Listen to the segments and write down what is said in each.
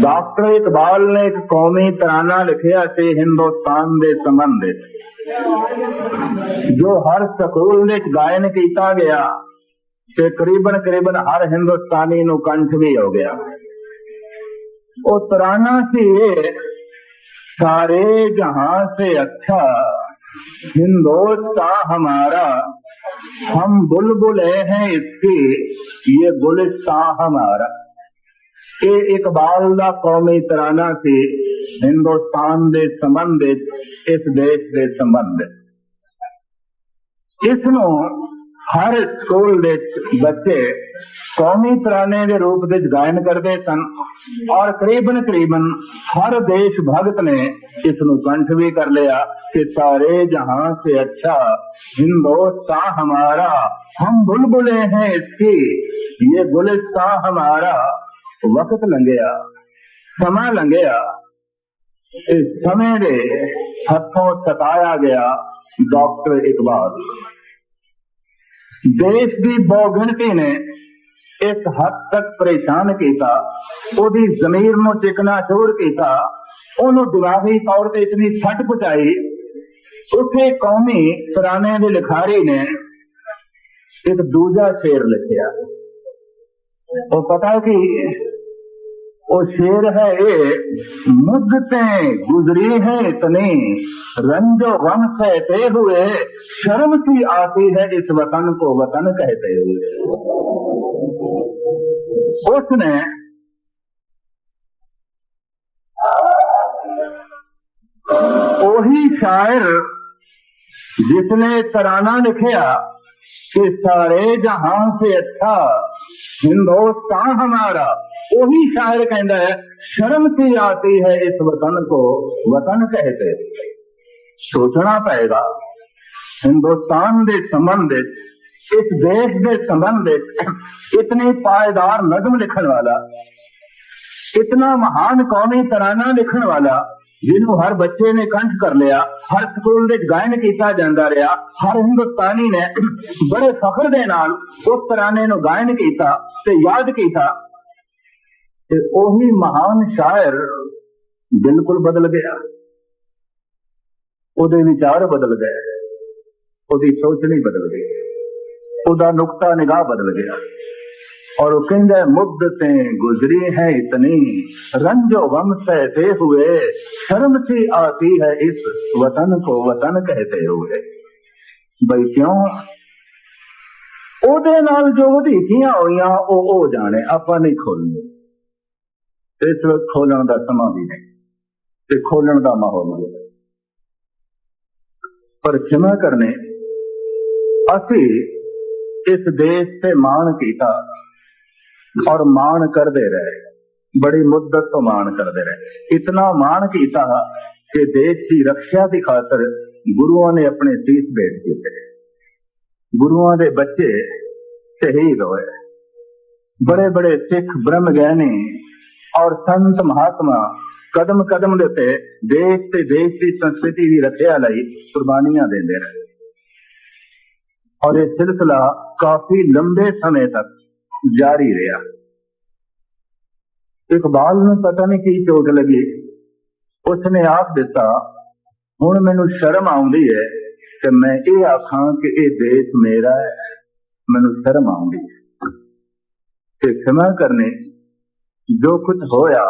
Doctor Iqbal ਨੇ ਇੱਕ ਕੌਮੀ ਤਰਾਨਾ ਲਿਖਿਆ ਸੀ ਹਿੰਦੁਸਤਾਨ ਦੇ ਸੰਬੰਧ ਵਿੱਚ ਜੋ ਹਰ ਸਕੂਲ ਵਿੱਚ ਗਾਇਨ ਕੀਤਾ ਗਿਆ ਤੇ ਕਰੀਬਨ ਕਰੀਬਨ ਹਰ ਹਿੰਦੁਸਤਾਨੀ ਨੂੰ ਕੰਠ ਵੀ ਹੋ ਗਿਆ ਉਹ ਤਰਾਨਾ ਸੀ ਇਹ सारे जहां से अच्छा हिंदुस्तान हमारा हम बुलबुले हैं इसकी ये गुलिस्तान हमारा ਇਹ ਇਕਬਾਲ ਦਾ ਕੌਮੀ ਤਰਾਨਾ ਸੀ ਹਿੰਦੁਸਤਾਨ ਦੇ ਸੰਬੰਧ ਵਿੱਚ ਇਸ ਦੇਸ਼ ਦੇ ਸੰਬੰਧ ਵਿੱਚ ਇਸ ਨੂੰ ਹਰ ਸਕੂਲ ਦੇ ਬੱਚੇ ਕੌਮੀ ਤਰਾਨੇ ਦੇ ਰੂਪ ਵਿੱਚ ਗਾਇਨ ਕਰਦੇ ਸਨ ਔਰ ਕਰੀਬਨ ਕਰੀਬਨ ਹਰ ਦੇਸ਼ ਭਗਤ ਨੇ ਇਸ ਨੂੰ ਕੰਠ ਵੀ ਕਰ ਲਿਆ ਕਿ ਸਾਰੇ ਜਹਾं से अच्छा हिंदुस्तान हमारा हम बुलबुले हैं इसकी ये गुलिस्तान हमारा ਵਕਤ ਲੰਘਿਆ, ਸਮਾਂ ਲੰਘਿਆ। ਇਸ ਸਮੇਂ ਦੇ ਹੱਥੋਂ ਸਤਾਇਆ ਗਿਆ ਡਾਕਟਰ ਇਕਬਾਲ। ਦੇਸ਼ ਦੀ ਬਹੁਗਿਣਤੀ ਨੇ ਇਸ ਹੱਦ ਤੱਕ ਪਰੇਸ਼ਾਨ ਕੀਤਾ, ਉਹਦੀ ਜ਼ਮੀਰ ਨੂੰ ਚਿਕਨਾ ਚੋਰ ਕੀਤਾ, ਉਹਨੂੰ ਦਿਮਾਗੀ ਤੌਰ ਤੇ ਇਤਨੀ ਸੱਟ ਪਹੁੰਚਾਈ। ਉਸੇ ਕੌਮੀ ਤਰਾਨੇ ਦੇ ਲਿਖਾਰੀ ਨੇ ਇੱਕ ਦੂਜਾ ਸ਼ੇਰ ਲਿਖਿਆ। ਉਹ ਪਤਾ ਕਿ اور شیر ہے یہ مدتیں گزری ہے اتنی، رنج و غم کہتے ہوئے، شرم کی آتی ہے اس وطن کو وطن کہتے ہوئے۔ اس نے وہی شاعر جس نے ترانہ لکھیا کہ سارے جہاں سے اچھا ہندوستان ہمارا۔ वही शायर कहता है शर्म सी आती है इस वतन को वतन कहते सोचना पड़ेगा हिंदुस्तान के संबंध इस देश के संबंध इतनी पायदार नज्म लिखन वाला इतना महान कौमी तराना लिखन वाला ਜਿਹਨੂੰ ਹਰ ਬੱਚੇ ਨੇ ਕੰਠ ਕਰ ਲਿਆ ਹਰ ਸਕੂਲ ਵਿੱਚ ਗਾਇਨ ਕੀਤਾ ਜਾਂਦਾ ਰਿਹਾ ਹਰ ਹਿੰਦੁਸਤਾਨੀ ਨੇ ਬੜੇ ਫਖਰ ਦੇ ਨਾਲ ਉਸ ਤਰਾਨੇ ਨੂੰ ਗਾਇਨ ਕੀਤਾ ਤੇ ਯਾਦ ਕੀਤਾ ਤੇ ਉਹੀ ਮਹਾਨ ਸ਼ਾਇਰ ਬਿਲਕੁਲ ਬਦਲ ਗਿਆ ਉਹਦੇ ਵਿਚਾਰ ਬਦਲ ਗਏ ਉਹਦੀ ਸੋਚ ਨਹੀਂ ਬਦਲ ਗਈ ਉਹਦਾ ਨੁਕਤਾ ਨਿਗਾਹ ਬਦਲ ਗਿਆ और वो कहते मुद्दतें गुजरी हैं इतनी रंजो गम सहते हुए शर्म सी आती है इस वतन को वतन कहते हुए ਬਈ ਕਿਉਂ ਉਹਦੇ ਨਾਲ ਜੋ ਵਧੀਕੀਆਂ ਹੋਈਆਂ ਉਹ ਉਹ ਜਾਣੇ ਆਪਾਂ ਨਹੀਂ ਖੋਲਣੀ ਇਸ ਵਕਤ ਖੋਲਣ ਦਾ ਸਮਾਂ ਵੀ ਨਹੀਂ ਤੇ ਖੋਲਣ ਦਾ ਮਾਹੌਲ ਵੀ ਨਹੀਂ ਪਰ ਖਿਮਾ ਕਰਨੇ ਅਸੀਂ ਇਸ ਦੇਸ਼ ਤੇ ਮਾਣ ਕੀਤਾ और मान करते रहे बड़ी मुद्दत तो मान करते रहे इतना मान किया कि देश की रक्षा की खातर गुरुओं ने अपने शीश भेंट किए गुरुओं के बच्चे शहीद होए बड़े बड़े सिख ब्रह्म ਔਰ ਸੰਤ ਮਹਾਤਮਾ ਕਦਮ ਕਦਮ ਦੇ ਉੱਤੇ ਦੇਸ਼ ਤੇ ਦੇਸ਼ ਦੀ ਸੰਸਕ੍ਰਿਤੀ ਦੀ ਰੱਖਿਆ ਲਈ ਕੁਰਬਾਨੀਆਂ ਦਿੰਦੇ ਰਹੇ। ਔਰ ਇਹ ਸਿਲਸਿਲਾ ਕਾਫੀ ਲੰਬੇ ਸਮੇਂ ਤੱਕ ਜਾਰੀ ਰਿਹਾ। ਇਕਬਾਲ ਨੂੰ ਪਤਾ ਨਹੀਂ ਕੀ ਚੋਟ ਲੱਗੀ। ਉਸਨੇ ਆਖ ਦਿੱਤਾ, ਹੁਣ ਮੈਨੂੰ ਸ਼ਰਮ ਆਉਂਦੀ ਹੈ ਕਿ ਮੈਂ ਇਹ ਆਖਾਂ ਕਿ ਇਹ ਦੇਸ਼ ਮੇਰਾ ਹੈ। ਮੈਨੂੰ ਸ਼ਰਮ ਆਉਂਦੀ ਹੈ। ਤੇ ਖਿਮਾ ਕਰਨੇ ਜੋ ਕੁਝ ਹੋਇਆ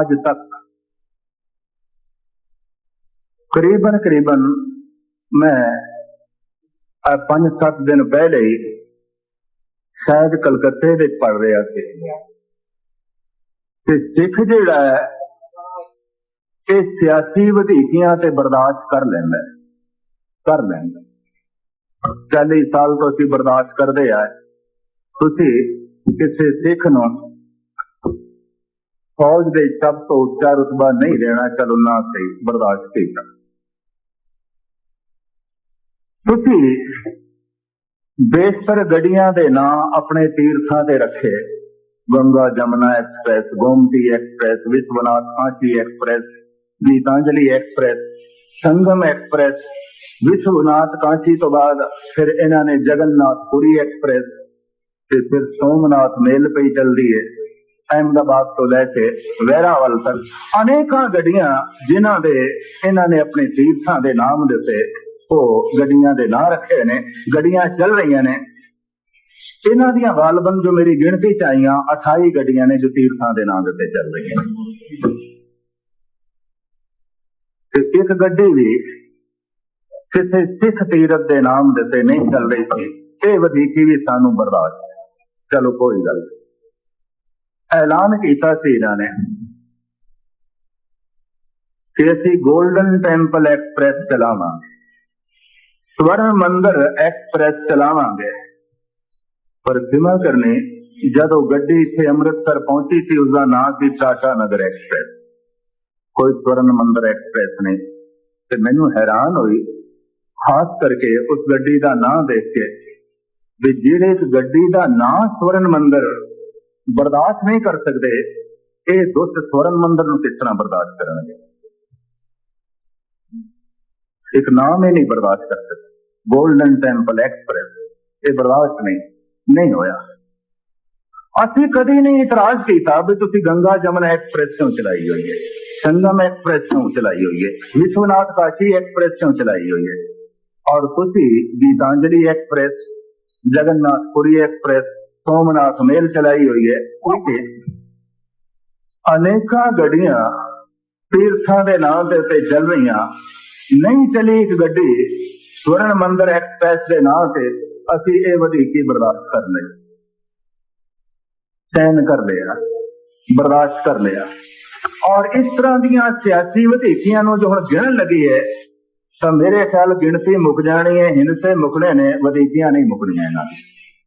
ਅੱਜ ਤੱਕ। ਕਰੀਬਨ ਕਰੀਬਨ ਮੈਂ ਪੰਜ ਸੱਤ ਦਿਨ ਪਹਿਲੇ ਸ਼ਾਇਦ ਕਲਕੱਤੇ ਵਿੱਚ ਪੜ ਰਿਹਾ ਸੀ। ਤੇ ਸਿੱਖ ਜਿਹੜਾ ਹੈ, ਇਹ ਸਿਆਸੀ ਵਧੀਕੀਆਂ ਤੇ ਬਰਦਾਸ਼ਤ ਕਰ ਲੈਂਦਾ ਕਰ ਲੈਂਦਾ 40 ਸਾਲ ਤੋਂ ਅਸੀਂ ਬਰਦਾਸ਼ਤ ਕਰਦੇ ਆ ਤੁਸੀਂ ਕਿਸੇ ਸਿੱਖ ਨੂੰ ਫੌਜ ਦੇ ਸਭ ਤੋਂ ਉੱਚਾ ਰੁਤਬਾ ਨਹੀਂ ਰਹਿਣਾ, ਚਲ ਨਾ ਸਹੀ ਬਰਦਾਸ਼ਤ ਕੀਤਾ। ਤੁਸੀਂ ਬੇਸ਼ਤਰ ਗੱਡੀਆਂ ਦੇ ਨਾਂ ਆਪਣੇ ਤੀਰਥਾਂ ਤੇ ਰੱਖੇ। Ganga Jamuna express, Gomti express, Vishwanath Kanchi express, Gitanjali express, Sangam express, Vishwanath Kanchi ਤੋਂ ਬਾਅਦ ਫਿਰ ਇਹਨਾਂ ਨੇ ਜਗਨਨਾਥ ਪੁਰੀ ਐਕਸਪ੍ਰੈਸ ਤੇ ਫਿਰ ਸੋਮਨਾਥ ਮੇਲ ਪਈ ਚੱਲਦੀ ਹੈ ਅਹਿਮਦਾਬਾਦ ਤੋਂ ਲੈ ਕੇ ਵੈਰਾਵਲ ਤੱਕ ਅਨੇਕਾਂ ਗੱਡੀਆਂ ਜਿਨ੍ਹਾਂ ਦੇ, ਇਹਨਾਂ ਨੇ ਆਪਣੇ ਤੀਰਥਾਂ ਦੇ ਨਾਮ ਦੇ ਉੱਤੇ ਉਹ ਗੱਡੀਆਂ ਦੇ ਨਾਂ ਰੱਖੇ ਨੇ, ਗੱਡੀਆਂ ਚੱਲ ਰਹੀਆਂ ਨੇ। ਇਹਨਾਂ ਦੀਆਂ ਗਾਲਬਨ ਜੋ ਮੇਰੀ ਗਿਣਤੀ ਚ ਆਈਆਂ 28 ਗੱਡੀਆਂ ਨੇ ਜੋ ਤੀਰਥਾਂ ਦੇ ਨਾਮ ਦੇ ਉੱਤੇ ਚੱਲ ਰਹੀਆਂ ਨੇ। ਤੇ ਇੱਕ ਗੱਡੀ ਵੀ ਕਿਸੇ ਸਿੱਖ ਤੀਰਥ ਦੇ ਨਾਮ ਦੇ ਤੇ ਨਹੀਂ ਚੱਲ ਰਹੀ ਸੀ। ਇਹ ਵਧੀਕੀ ਵੀ ਸਾਨੂੰ ਬਰਦਾਸ਼ਤ ਚਲੋ ਕੋਈ ਗੱਲ ਨਹੀਂ। ਐਲਾਨ ਕੀਤਾ ਸੀ ਇਹਨਾਂ ਨੇ। ਕਿ ਅਸੀਂ 골ਡਨ ਟੈਂਪਲ ਐਕਸਪ੍ਰੈਸ ਚਲਾਵਾਂਗੇ। ਸਵਰਨ ਮੰਦਰ ਐਕਸਪ੍ਰੈਸ ਚਲਾਵਾਂਗੇ। ਪਰ ਖਿਮਾ ਕਰਨੇ ਜਦੋਂ ਗੱਡੀ ਇੱਥੇ ਅੰਮ੍ਰਿਤਸਰ ਪਹੁੰਚੀ ਸੀ ਉਸ ਦਾ ਨਾਮ ਸੀ ਟਾਟਾ ਨਗਰ ਐਕਸਪ੍ਰੈਸ ਕੋਈ ਸਵਰਨ ਮੰਦਰ ਐਕਸਪ੍ਰੈਸ ਨਹੀਂ। ਤੇ ਮੈਨੂੰ ਹੈਰਾਨ ਹੋਈ, ਖਾਸ ਕਰਕੇ ਉਸ ਗੱਡੀ ਦਾ ਨਾਮ ਦੇਖ ਕੇ, ਵੀ ਜਿਹੜੇ ਇਸ ਗੱਡੀ ਦਾ ਨਾਮ ਸਵਰਨ ਮੰਦਰ برداشت نہیں کر سکتے یہ دوست سورن مندر کس طرح برداشت کریں گے؟ ایک نام یہ نہیں برداشت کرداشت نہیں نہیں ہویا۔ اسی کدی نہیں اتراج کیا گنگا جمن کیوں چلائی ہوئی ہے؟ سنگم ایکسپریس کیوں چلائی ہوئی ہے؟ اور کسی گیتانجلی ایکسپریس جگن ناتھ پوری ایکسپریس ਐਕਸਪ੍ਰੈਸ ਸੋਮਨਾਥ ਮੇਲ ਚਲਾਈ ਹੋਈ ਹੈ ਉਹਦੇ ਅਨੇਕਾਂ ਗੱਡੀਆਂ ਤੀਰਥਾਂ ਦੇ ਨਾਂ ਦੇ ਉੱਤੇ ਚੱਲ ਰਹੀਆਂ ਨਹੀਂ ਚਲੀ ਇੱਕ ਗੱਡੀ ਸਵਰਨ ਮੰਦਰ ਐਕਸਪ੍ਰੈਸ ਦੇ ਨਾਂ ਤੇ ਅਸੀਂ ਇਹ ਵਧੀਕੀ ਬਰਦਾਸ਼ਤ ਕਰ ਲਈ ਸਹਿਨ ਕਰ ਲਿਆ ਬਰਦਾਸ਼ਤ ਕਰ ਲਿਆ ਔਰ ਇਸ ਤਰ੍ਹਾਂ ਦੀਆਂ ਸਿਆਸੀ ਵਧੀਕੀਆਂ ਨੂੰ ਜੋ ਹੁਣ ਗਿਣਨ ਲੱਗੀ ਹੈ ਤਾਂ ਮੇਰੇ ਖਿਆਲ ਗਿਣਤੀ ਮੁੱਕ ਜਾਣੀ ਹੈ ਹਿੰਸੇ ਮੁੱਕਣੇ ਨੇ ਵਧੀਕੀਆਂ ਨਹੀਂ ਮੁੱਕਣੀਆਂ ਇਹਨਾਂ ਦੀ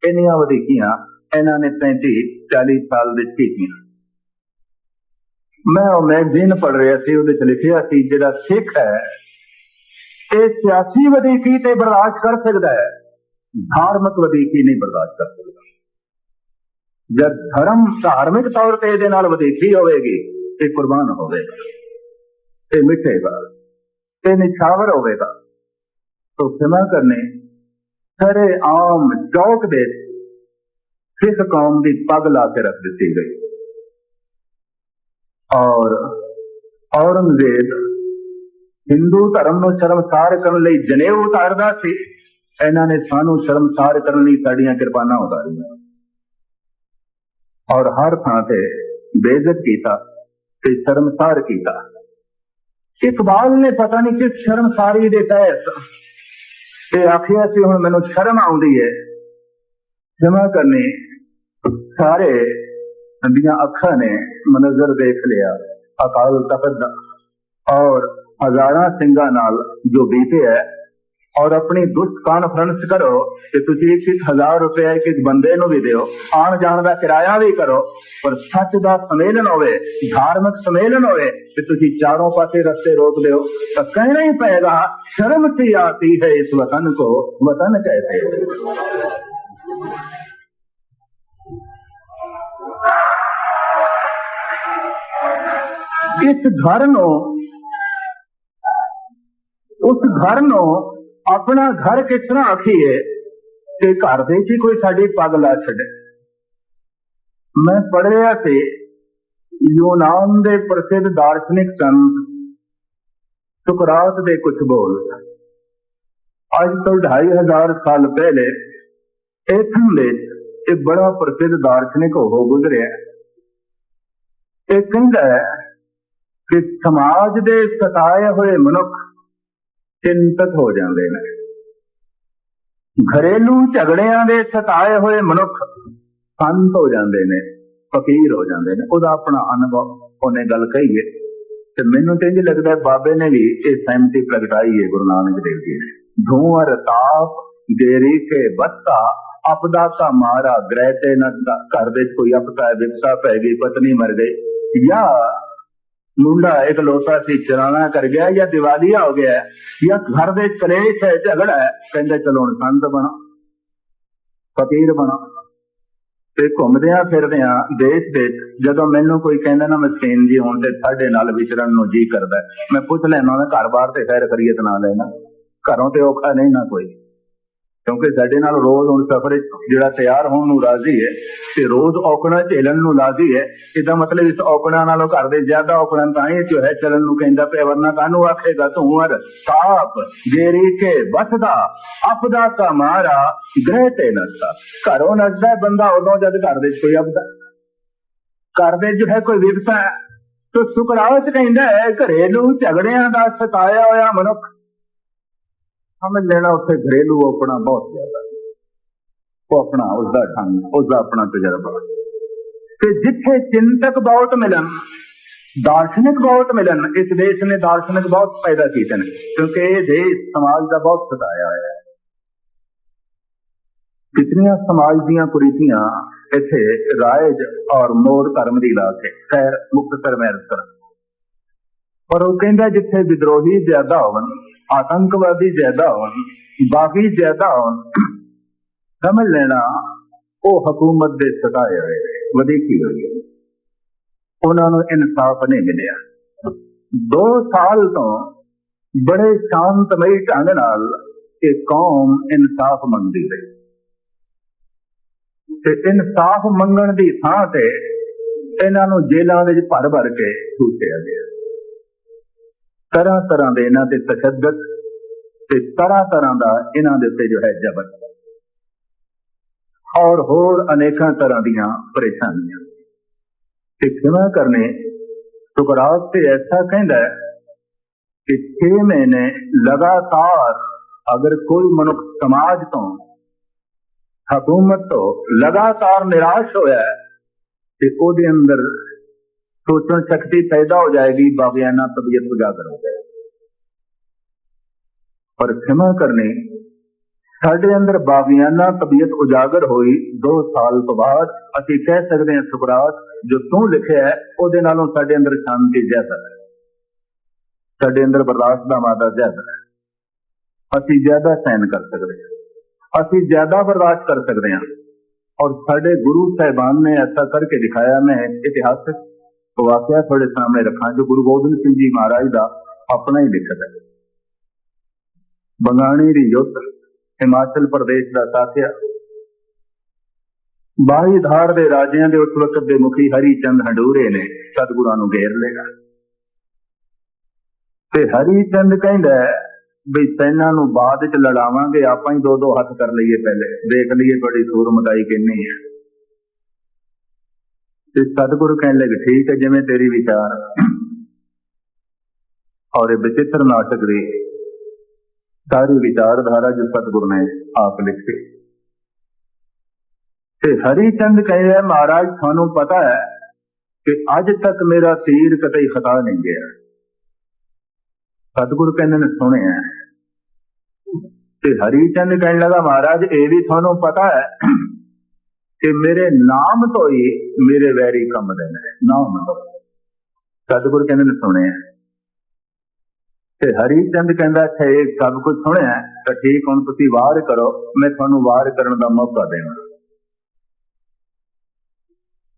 ਇੰਨੀਆਂ ਵਧੀਕੀਆਂ ਇਹਨਾਂ ਨੇ 35 40 ਸਾਲ ਵਿੱਚ ਕੀਤੀਆਂ। ਮੈਂ ਉਹ ਮੈਗਜ਼ੀਨ ਪੜ ਰਿਹਾ ਸੀ, ਉਹਦੇ ਚ ਲਿਖਿਆ ਸੀ, ਜਿਹੜਾ ਸਿੱਖ ਹੈ, ਇਹ ਸਿਆਸੀ ਵਧੀਕੀ ਤੇ ਬਰਦਾਸ਼ਤ ਕਰ ਸਕਦਾ ਹੈ, ਧਾਰਮਿਕ ਵਧੀਕੀ ਨਹੀਂ ਬਰਦਾਸ਼ਤ ਕਰ ਸਕਦਾ। ਜਦ ਧਰਮ ਧਾਰਮਿਕ ਤੌਰ ਤੇ ਇਹਦੇ ਨਾਲ ਵਧੀਕੀ ਹੋਵੇਗੀ ਤੇ ਕੁਰਬਾਨ ਹੋਵੇਗਾ ਤੇ ਮਿਟੇਗਾ ਤੇ ਨਿਛਾਵਰ ਹੋਵੇਗਾ। ਤੋਂ ਸਮਾਂ ਕਰਨੇ, ਸਾਰੇ ਆਮ ਚੌਕ ਦੇ ਸਿੱਖ ਕੌਮ ਦੀ ਪੱਗ ਲਾ ਕੇ ਰੱਖ ਦਿੱਤੀ ਗਈ। ਔਰ ਔਰੰਗਜ਼ੇਬ ਹਿੰਦੂ ਧਰਮ ਨੂੰ ਸ਼ਰਮਸਾਰ ਕਰਨ ਲਈ ਜਨੇਊ ਉਤਾਰਦਾ ਸੀ, ਇਹਨਾਂ ਨੇ ਸਾਨੂੰ ਸ਼ਰਮਸਾਰ ਕਰਨ ਲਈ ਸਾਡੀਆਂ ਕਿਰਪਾਨਾਂ ਉਤਾਰੀਆਂ। ਔਰ ਹਰ ਥਾਂ ਤੇ ਬੇਇੱਜ਼ਤ ਕੀਤਾ ਤੇ ਸ਼ਰਮਸਾਰ ਕੀਤਾ। ਇਕਬਾਲ ਨੇ ਪਤਾ ਨਹੀਂ ਕਿਸ ਸ਼ਰਮਸਾਰੀ ਦੇ ਤਹਿਤ ਇਹ ਆਖਿਆ ਸੀ, ਹੁਣ ਮੈਨੂੰ ਸ਼ਰਮ ਆਉਂਦੀ ਹੈ ਜਮਾ ਕਰਨੀ ਸਾਰੇ ਦੀਆਂ ਅੱਖਾਂ ਨੇ ਮਨਜ਼ਰ ਦੇਖ ਲਿਆ। ਅਕਾਲ ਤਖਤ ਦਾ ਔਰ ਹਜ਼ਾਰਾਂ ਸਿੰਘਾਂ ਨਾਲ ਜੋ ਬੀਤੇ ਹੈ ਔਰ ਆਪਣੀ ਦੁਸ਼ਟ ਕਾਨਫਰੰਸ ਕਰੋ ਕਿ ਤੁਸੀਂ 1000 ਰੁਪਏ ਕਿਸ ਬੰਦੇ ਨੂੰ ਵੀ ਦਿਓ। ਆਣ ਜਾਣ ਦਾ ਕਿਰਾਇਆ ਵੀ ਕਰੋ, ਪਰ ਸੱਚ ਦਾ ਸਮੇਲਨ ਹੋਵੇ, ਧਾਰਮਿਕ ਸਮੇਲਨ ਹੋਵੇ ਕਿ ਤੁਸੀਂ ਚਾਰੋਂ ਪਾਸੇ ਰਸਤੇ ਰੋਕ ਦਿਓ, ਤਾਂ ਕਹਿਣਾ ਹੀ ਪਏਗਾ, ਸ਼ਰਮ ਸੀ ਆਤੀ ਹੈ ਇਸ ਵਤਨ ਕੋ? ਵਤਨ ਕਹਤੇ ਇਸ ਘਰ ਉਸ ਘਰ ਆਪਣਾ ਘਰ ਕਿਸ ਤਰ੍ਹਾਂ ਆਖੀਏ ਕਿ ਘਰ ਦੇ 'ਚ ਕੋਈ ਸਾਡੀ ਪੱਗ ਲਾ ਛੱਡੇ। ਮੈਂ ਪੜ੍ਹਿਆ ਸੀ, ਯੂਨਾਨ ਦੇ ਪ੍ਰਸਿੱਧ ਦਾਰਸ਼ਨਿਕ ਸੰਤ ਸੁਕਰਾਤ ਦੇ ਕੁਝ ਬੋਲ। ਅੱਜ ਤੋਂ 2500 ਸਾਲ ਪਹਿਲੇ ਇਥੋਂ ਦੇ ਇੱਕ ਬੜਾ ਪ੍ਰਸਿੱਧ ਦਾਰਸ਼ਨਿਕ ਹੋ ਗੁਜ਼ਰਿਆ। ਇਹ ਕਹਿੰਦਾ ਹੈ ਕਿ ਸਮਾਜ ਦੇ ਸਤਾਏ ਹੋਏ ਮਨੁੱਖ ਚਿੰਤਤ ਹੋ ਜਾਂਦੇ ਨੇ। ਘਰੇਲੂ ਝਗੜਿਆਂ ਦੇ ਸਤਾਏ ਹੋਏ ਮਨੁੱਖ ਸੰਤ ਹੋ ਜਾਂਦੇ ਨੇ ਫਕੀਰ ਹੋ ਜਾਂਦੇ ਨੇ। ਉਹਦਾ ਆਪਣਾ ਅਨੁਭਵ ਉਹਨੇ ਗੱਲ ਕਹੀ ਹੈ। ਤੇ ਮੈਨੂੰ ਤੇ ਇੰਜ ਲੱਗਦਾ ਬਾਬੇ ਨੇ ਵੀ ਇਹ ਸਹਿਮਤੀ ਪ੍ਰਗਟਾਈ ਹੈ ਗੁਰੂ ਨਾਨਕ ਦੇਵ ਜੀ ਨੇ। ਧੂਅਰ ਤਾਪ ਦੇਰੀ ਕੇ ਬੱਤਾ ਆਪਦਾ ਕਾ ਮਾਰਾ ਗ੍ਰਹਿ ਤੇ ਨਾ ਘਰ ਦੇ ਕੋਈ ਆਪਦਾ ਹੈ, ਵਿਪਤਾ ਪੈ ਗਈ ਪਤਨੀ ਮਰ ਗਈ। ਜਾਂ ਮੁੰਡਾ ਇੱਕ ਸੀ ਚਰਾਣਾ ਕਰ ਗਿਆ ਜਾਂ ਦਿਵਾਲੀਆ ਹੋ ਗਿਆ ਜਾਂ ਘਰ ਦੇ ਕਲੇਸ਼ ਹੈ ਝਗੜਾ ਹੈ, ਕਹਿੰਦੇ ਚਲੋ ਸੰਤ ਬਣਾ, ਫਕੀਰ ਬਣਾ। ਤੇ ਘੁੰਮਦਿਆਂ ਫਿਰਦਿਆਂ ਦੇਸ਼ ਦੇ ਜਦੋਂ ਮੈਨੂੰ ਕੋਈ ਕਹਿੰਦਾ ਨਾ ਮਸਕੀਨ ਜੀ ਹੁਣ ਤੇ ਸਾਡੇ ਨਾਲ ਵਿਚਰਨ ਨੂੰ ਜੀ ਕਰਦਾ ਮੈਂ ਪੁੱਛ ਲੈਣਾ ਮੈਂ ਘਰ-ਬਾਰ ਤੇ ਖੈਰ ਕਰੀਏ ਤੇ ਨਾ ਲੈਣਾ। ਘਰੋਂ ਤੇ ਔਖਾ ਨਹੀਂ ਨਾ ਕੋਈ। ਕਿਉਂਕਿ ਸਾਡੇ ਨਾਲ ਰੋਜ਼ ਹੁਣ ਸਫ਼ਰ ਜਿਹੜਾ ਤਿਆਰ ਹੋਣ ਨੂੰ ਰਾਜ਼ੀ ਹੈ ਤੇ ਰੋਜ਼ ਔਕਣਾ ਝੇਲਣ ਨੂੰ ਲਾਜ਼ੀ ਹੈ, ਇਹਦਾ ਮਤਲਬ ਇਸ ਔਕਣਾ ਨਾਲੋਂ ਘਰ ਦੇ ਜ਼ਿਆਦਾ ਔਕਣਾ ਤਾਂ ਹੀ ਜੋ ਹੈ ਚੱਲਣ ਨੂੰ ਕਹਿੰਦਾ ਪਿਆ, ਵਰਨਾ ਕਾਹਨੂੰ ਆਖੇਗਾ ਤੂੰ? ਅਰ ਸਾਪ ਜੇਰੀ ਕੇ ਬਸਦਾ ਅਪਦਾ ਕਾ ਮਾਰਾ, ਗ੍ਰਹਿ ਤੇ ਨਸਦਾ। ਘਰੋਂ ਨਸਦਾ ਬੰਦਾ, ਉਦੋਂ ਜਦ ਘਰ ਦੇ ਕੋਈ ਅਪਦਾ ਘਰ ਦੇ ਜੋ ਹੈ ਕੋਈ ਵਿਪਤਾ ਹੈ। ਤੋ ਸੁਕਰਾਤ ਕਹਿੰਦਾ ਹੈ ਨੂੰ ਝਗੜਿਆਂ ਦਾ ਸਤਾਇਆ ਹੋਇਆ ਮਨੁੱਖ ਸਮਝ ਲੈਣਾ ਉੱਥੇ ਘਰੇਲੂ ਆਪਣਾ ਬਹੁਤ ਜ਼ਿਆਦਾ। ਉਹ ਆਪਣਾ, ਉਸਦਾ ਢੰਗ, ਉਸਦਾ ਆਪਣਾ ਤਜਰਬਾ। ਤੇ ਜਿੱਥੇ ਚਿੰਤਕ ਬਹੁਤ ਮਿਲਣ, ਦਾਰਸ਼ਨਿਕ ਬਹੁਤ ਮਿਲਣ, ਇਸ ਦੇਸ਼ ਨੇ ਦਾਰਸ਼ਨਿਕ ਬਹੁਤ ਪੈਦਾ ਕੀਤੇ ਨੇ, ਕਿਉਂਕਿ ਇਹ ਦੇਸ਼ ਸਮਾਜ ਦਾ ਬਹੁਤ ਸਤਾਇਆ ਹੋਇਆ ਹੈ। ਕਿਤਨੀਆਂ ਸਮਾਜ ਦੀਆਂ ਕੁਰੀਤੀਆਂ ਇੱਥੇ ਰਾਇਜ ਔਰ ਮੋਰ ਧਰਮ ਦੀ ਲਾਤ ਹੈ। ਖੈਰ ਮੁਕਤਸਰ ਮੈਂ ਅਰਜ਼ ਕਰਾਂ ਪਰ ਉਹ ਕਹਿੰਦਾ ਜਿੱਥੇ ਵਿਦਰੋਹੀ ਜ਼ਿਆਦਾ ਹੋਣ, ਆਤੰਕਵਾਦੀ ਜ਼ਿਆਦਾ ਹੋਣ, ਬਾਗੀ ਜ਼ਿਆਦਾ ਹੋਣ, ਸਮਝ ਲੈਣਾ, ਉਹ ਹਕੂਮਤ ਦੇ ਸਤਾਏ ਹੋਏ ਵਧੀਕੀ ਹੋਈ ਹੈ। ਉਹਨਾਂ ਨੂੰ ਇਨਸਾਫ ਨਹੀਂ ਮਿਲਿਆ। ਦੋ ਸਾਲ ਤੋਂ ਬੜੇ ਸ਼ਾਂਤਮਈ ਢੰਗ ਨਾਲ ਇਹ ਕੌਮ ਇਨਸਾਫ ਮੰਗਦੀ ਰਹੀ ਤੇ ਇਨਸਾਫ ਮੰਗਣ ਦੀ ਥਾਂ ਤੇ ਇਹਨਾਂ ਨੂੰ ਜੇਲ੍ਹਾਂ ਵਿੱਚ ਭਰ ਭਰ ਕੇ ਛੂਟਿਆ ਗਿਆ। ਤਰ੍ਹਾਂ ਤਰ੍ਹਾਂ ਦੇ ਇਹਨਾਂ ਤੇ ਤਸ਼ੱਦਦ ਤੇ ਤਰ੍ਹਾਂ ਤਰ੍ਹਾਂ ਦਾ ਇਹਨਾਂ ਦੇ ਉੱਤੇ ਜੋ ਹੈ ਜ਼ਬਰ। ਔਰ ਹੋਰ ਅਨੇਕਾਂ ਤਰ੍ਹਾਂ ਦੀਆਂ ਪਰੇਸ਼ਾਨੀਆਂ। ਤੇ ਖਿਮਾ ਕਰਨੇ ਸੁਕਰਾਤ ਤੇ ਐਸਾ ਕਹਿੰਦਾ ਹੈ ਕਿ 6 ਮਹੀਨੇ ਲਗਾਤਾਰ ਅਗਰ ਕੋਈ ਮਨੁੱਖ ਸਮਾਜ ਤੋਂ, ਹਕੂਮਤ ਤੋਂ ਲਗਾਤਾਰ ਨਿਰਾਸ਼ ਹੋਇਆ ਤੇ ਉਹਦੇ ਅੰਦਰ ਸੋਚਣ ਸ਼ਕਤੀ ਪੈਦਾ ਹੋ ਜਾਏਗੀ ਬਾਬਿਆਨਾ ਤਬੀਅਤ ਉਜਾਗਰ ਹੋ ਜਾਏਗੀ। ਪਰ ਖਿਮਾ ਕਰਨੇ, ਸਾਡੇ ਅੰਦਰ ਬਾਬਿਆਨਾ ਤਬੀਅਤ ਉਜਾਗਰ ਹੋਈ 2 ਸਾਲ ਤੋਂ ਬਾਅਦ, ਅਸੀਂ ਕਹਿ ਸਕਦੇ ਹਾਂ ਸੁਕਰਾਤ ਜੋ ਤੂੰ ਲਿਖਿਆ ਹੈ, ਉਹਦੇ ਨਾਲੋਂ ਸਾਡੇ ਅੰਦਰ ਸ਼ਾਂਤੀ ਜ਼ਿਆਦਾ ਹੈ। ਸਾਡੇ ਅੰਦਰ ਬਰਦਾਸ਼ਤ ਦਾ ਮਾਦਾ ਜ਼ਿਆਦਾ ਹੈ। ਅਸੀਂ ਜ਼ਿਆਦਾ ਸਹਿਣ ਕਰ ਸਕਦੇ ਹਾਂ। ਅਸੀਂ ਜ਼ਿਆਦਾ ਬਰਦਾਸ਼ਤ ਕਰ ਸਕਦੇ ਹਾਂ। ਔਰ ਸਾਡੇ ਗੁਰੂ ਸਾਹਿਬਾਨ ਨੇ ਐਸਾ ਕਰਕੇ ਦਿਖਾਇਆ, ਮੈਂ ਇਤਿਹਾਸ ਵਾਕਿਆ ਤੁਹਾਡੇ ਸਾਹਮਣੇ ਰੱਖਾਂ ਜੋ ਗੁਰੂ ਗੋਬਿੰਦ ਸਿੰਘ ਜੀ ਮਹਾਰਾਜ ਦਾ ਆਪਣਾ ਹੀ ਲਿਖਤ ਹੈ। ਬੰਗਾਣੀ ਦੀ ਯੁੱਧ ਹਿਮਾਚਲ ਪ੍ਰਦੇਸ਼ ਦਾ ਸਾਥਿਆ। ਬਾਈ ਧਾਰ ਦੇ ਰਾਜਿਆਂ ਦੇ ਉਸ ਵਕਤ ਦੇ ਮੁਖੀ ਹਰੀ ਚੰਦ ਹੰਡੂਰੇ ਨੇ ਸਤਿਗੁਰਾਂ ਨੂੰ ਘੇਰ ਲਿਆ। ਤੇ ਹਰੀ ਚੰਦ ਕਹਿੰਦਾ ਵੀ ਸੈਨਾ ਨੂੰ ਬਾਅਦ ਚ ਲੜਾਵਾਂਗੇ, ਆਪਾਂ ਹੀ ਦੋ ਦੋ ਹੱਥ ਕਰ ਲਈਏ ਪਹਿਲੇ। ਦੇਖ ਲਈਏ ਤੁਹਾਡੀ ਸੂਰਮਦਾਈ ਕਿੰਨੀ ਹੈ। ਤੇ ਸਤਿਗੁਰੂ ਕਹਿਣ ਲੱਗੇ ਠੀਕ ਹੈ, ਜਿਵੇਂ ਤੇਰੀ ਵਿਚਾਰ ਔਰ ਇਹ ਵਿਚਿਤ੍ਰ ਨਾਟਕ ਦੀ ਸਾਰੀ ਵਿਚਾਰਧਾਰਾ ਜੋ ਸਤਿਗੁਰੂ ਨੇ ਆਪ ਲਿਖੀ। ਤੇ ਹਰੀ ਚੰਦ ਕਹਿੰਦਾ ਮਹਾਰਾਜ, ਤੁਹਾਨੂੰ ਪਤਾ ਹੈ ਕਿ ਅੱਜ ਤੱਕ ਮੇਰਾ ਤੀਰ ਕਤਈ ਖਤਾ ਨਹੀਂ ਗਿਆ। ਸਤਿਗੁਰੂ ਕਹਿੰਦੇ ਨੇ, ਸੁਣਿਆ ਤੇ ਹਰੀ ਚੰਦ ਕਹਿਣ ਲੱਗਾ, ਮਹਾਰਾਜ, ਇਹ ਵੀ ਤੁਹਾਨੂੰ ਪਤਾ ਹੈ ਕਿ ਮੇਰੇ ਨਾਮ ਤੋਂ ਹੀ ਮੇਰੇ ਵੈਰੀ ਕੰਮਦੇ ਨੇ। ਨਾਮ ਸਤਿਗੁਰ ਕਹਿੰਦੇ ਨੇ, ਸੁਣਿਆ। ਤੇ ਹਰੀ ਚੰਦ ਕਹਿੰਦਾ ਅੱਛਾ ਇਹ ਸਭ ਕੁਝ ਸੁਣਿਆ, ਤਾਂ ਠੀਕ, ਹੁਣ ਤੁਸੀਂ ਵਾਰ ਕਰੋ, ਮੈਂ ਤੁਹਾਨੂੰ ਵਾਰ ਕਰਨ ਦਾ ਮੌਕਾ ਦੇਵਾਂ।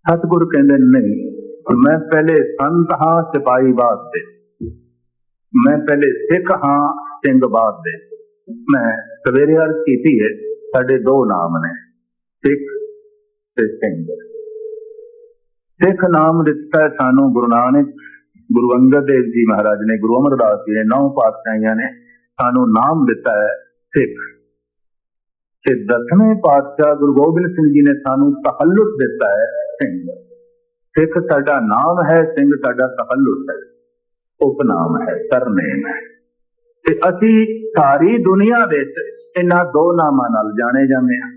ਸਤਿਗੁਰ ਕਹਿੰਦੇ, ਨਹੀਂ, ਮੈਂ ਪਹਿਲੇ ਸੰਤ ਹਾਂ ਸਿਪਾਹੀ ਬਾਤ ਦੇ ਮੈਂ ਪਹਿਲੇ ਸਿੱਖ ਹਾਂ ਸਿੰਘ ਬਾਤ ਦੇ ਮੈਂ ਸਵੇਰੇ ਅਰਜ਼ ਕੀਤੀ ਹੈ, ਸਾਡੇ ਦੋ ਨਾਮ ਨੇ, ਸਿੱਖ ਤੇ ਸਿੰਘ ਸਿੱਖ ਨਾਮ ਦਿੱਤਾ ਸਾਨੂੰ ਗੁਰੂ ਨਾਨਕ, ਗੁਰੂ ਅੰਗਦ ਦੇਵ ਜੀ ਮਹਾਰਾਜ ਨੇ, ਗੁਰੂ ਅਮਰਦਾਸ ਜੀ ਨੇ, ਨੌ ਪਾਤਸ਼ਾਹੀਆਂ ਨੇ ਸਾਨੂੰ ਨਾਮ ਦਿੱਤਾ ਹੈ ਸਿੱਖ। ਤੇ ਦਸਵੇਂ ਪਾਤਸ਼ਾਹ ਗੁਰੂ ਗੋਬਿੰਦ ਸਿੰਘ ਜੀ ਨੇ ਸਾਨੂੰ ਤਹੱਲੁਸ ਦਿੱਤਾ ਹੈ ਸਿੰਘ ਸਿੱਖ ਸਾਡਾ ਨਾਮ ਹੈ, ਸਿੰਘ ਸਾਡਾ ਤਹੱਲੁਸ ਹੈ, ਉਪਨਾਮ ਹੈ, ਸਰਨੇਮ ਹੈ। ਤੇ ਅਸੀਂ ਸਾਰੀ ਦੁਨੀਆ ਵਿੱਚ ਇਹਨਾਂ ਦੋ ਨਾਮਾਂ ਨਾਲ ਜਾਣੇ ਜਾਂਦੇ ਹਾਂ,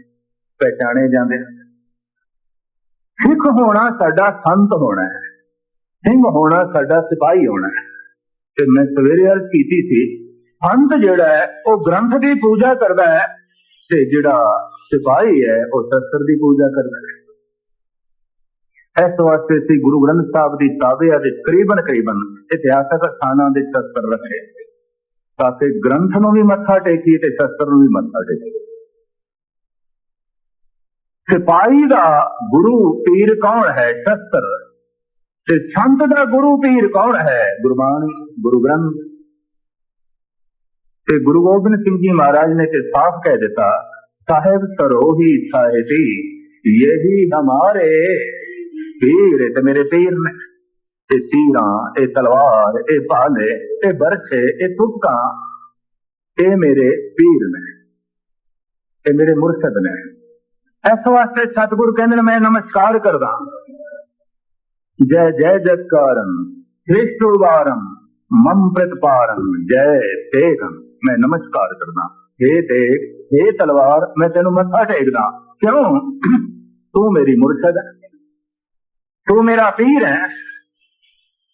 ਪਹਿਚਾਣੇ ਜਾਂਦੇ ਹਾਂ। ਸਿੱਖ ਹੋਣਾ ਸਾਡਾ ਸੰਤ ਹੋਣਾ ਹੈ, ਸਿੰਘ ਹੋਣਾ ਸਾਡਾ ਸਿਪਾਹੀ ਹੋਣਾ ਹੈ। ਤੇ ਮੈਂ ਸਵੇਰੇ ਅਰਜ਼ ਕੀਤੀ ਸੀ, ਸੰਤ ਜਿਹੜਾ ਹੈ, ਉਹ ਗ੍ਰੰਥ ਦੀ ਪੂਜਾ ਕਰਦਾ ਹੈ ਤੇ ਜਿਹੜਾ ਸਿਪਾਹੀ ਹੈ, ਉਹ ਸ਼ਸਤਰ ਦੀ ਪੂਜਾ ਕਰਦਾ ਹੈ। ਇਸ ਵਾਸਤੇ ਸੀ ਗੁਰੂ ਗ੍ਰੰਥ ਸਾਹਿਬ ਦੀ ਤਾਬਿਆ ਦੇ ਕਰੀਬਨ ਕਰੀਬਨ ਇਤਿਹਾਸਕ ਸਥਾਨਾਂ ਦੇ ਸ਼ਸਤਰ ਰੱਖੇ। ਤਾਂ ਕਿ ਗ੍ਰੰਥ ਨੂੰ ਵੀ ਮੱਥਾ ਟੇਕੀਏ ਤੇ ਸ਼ਸਤਰ ਨੂੰ ਵੀ ਮੱਥਾ ਟੇਕੀ ਸਿਪਾਹੀ ਦਾ ਗੁਰੂ ਪੀਰ ਕੌਣ ਹੈ? ਸ਼ਸਤਰ। ਤੇ ਸੰਤ ਦਾ ਗੁਰੂ ਪੀਰ ਕੌਣ ਹੈ? ਗੁਰਬਾਣੀ, ਗੁਰੂ ਗ੍ਰੰਥ। ਤੇ ਗੁਰੂ ਗੋਬਿੰਦ ਸਿੰਘ ਜੀ ਮਹਾਰਾਜ ਨੇ ਤੇ ਸਾਫ਼ ਕਹਿ ਦਿੱਤਾ, ਸਾਹਿਬ ਸਰੋਹੀ ਸਾਹਿਬੀ ਯਹੀ ਹਮਾਰੇ ਪੀਰ ਤੇ ਮੇਰੇ ਪੀਰ ਨੇ। ਇਹ ਤੀਰਾਂ ਇਹ ਤਲਵਾਰ, ਇਹ ਭਾਲੇ ਇਹ ਬਰਛੇ ਇਹ ਤੁਕਾਂ ਇਹ ਮੇਰੇ ਪੀਰ ਨੇ। ਇਹ ਮੇਰੇ ਮੁਰਸ਼ਦ ਨੇ। ਇਸ ਵਾਸਤੇ ਸਤਿਗੁਰੂ ਕਹਿੰਦੇ ਨੇ, ਮੈਂ ਨਮਸਕਾਰ ਕਰਦਾ। ਜੈ ਜੈ ਜਤਕਾਰਨ ਸ੍ਰਿਸ਼ਟੁਵਾਰਮ ਮਮ ਪ੍ਰਤਪਾਰਮ ਜੈ ਤੇਗੰ, ਮੈਂ ਨਮਸਕਾਰ ਕਰਦਾ। हे ਦੇਖ हे ਤਲਵਾਰ, ਮੈਂ ਤੈਨੂੰ ਮੱਥਾ ਟੇਕਦਾ। ਕਿਉਂ? ਤੂੰ ਮੇਰੀ ਮੁਰਸ਼ਦ ਹੈ। ਤੂੰ ਮੇਰਾ ਪੀਰ ਹੈ।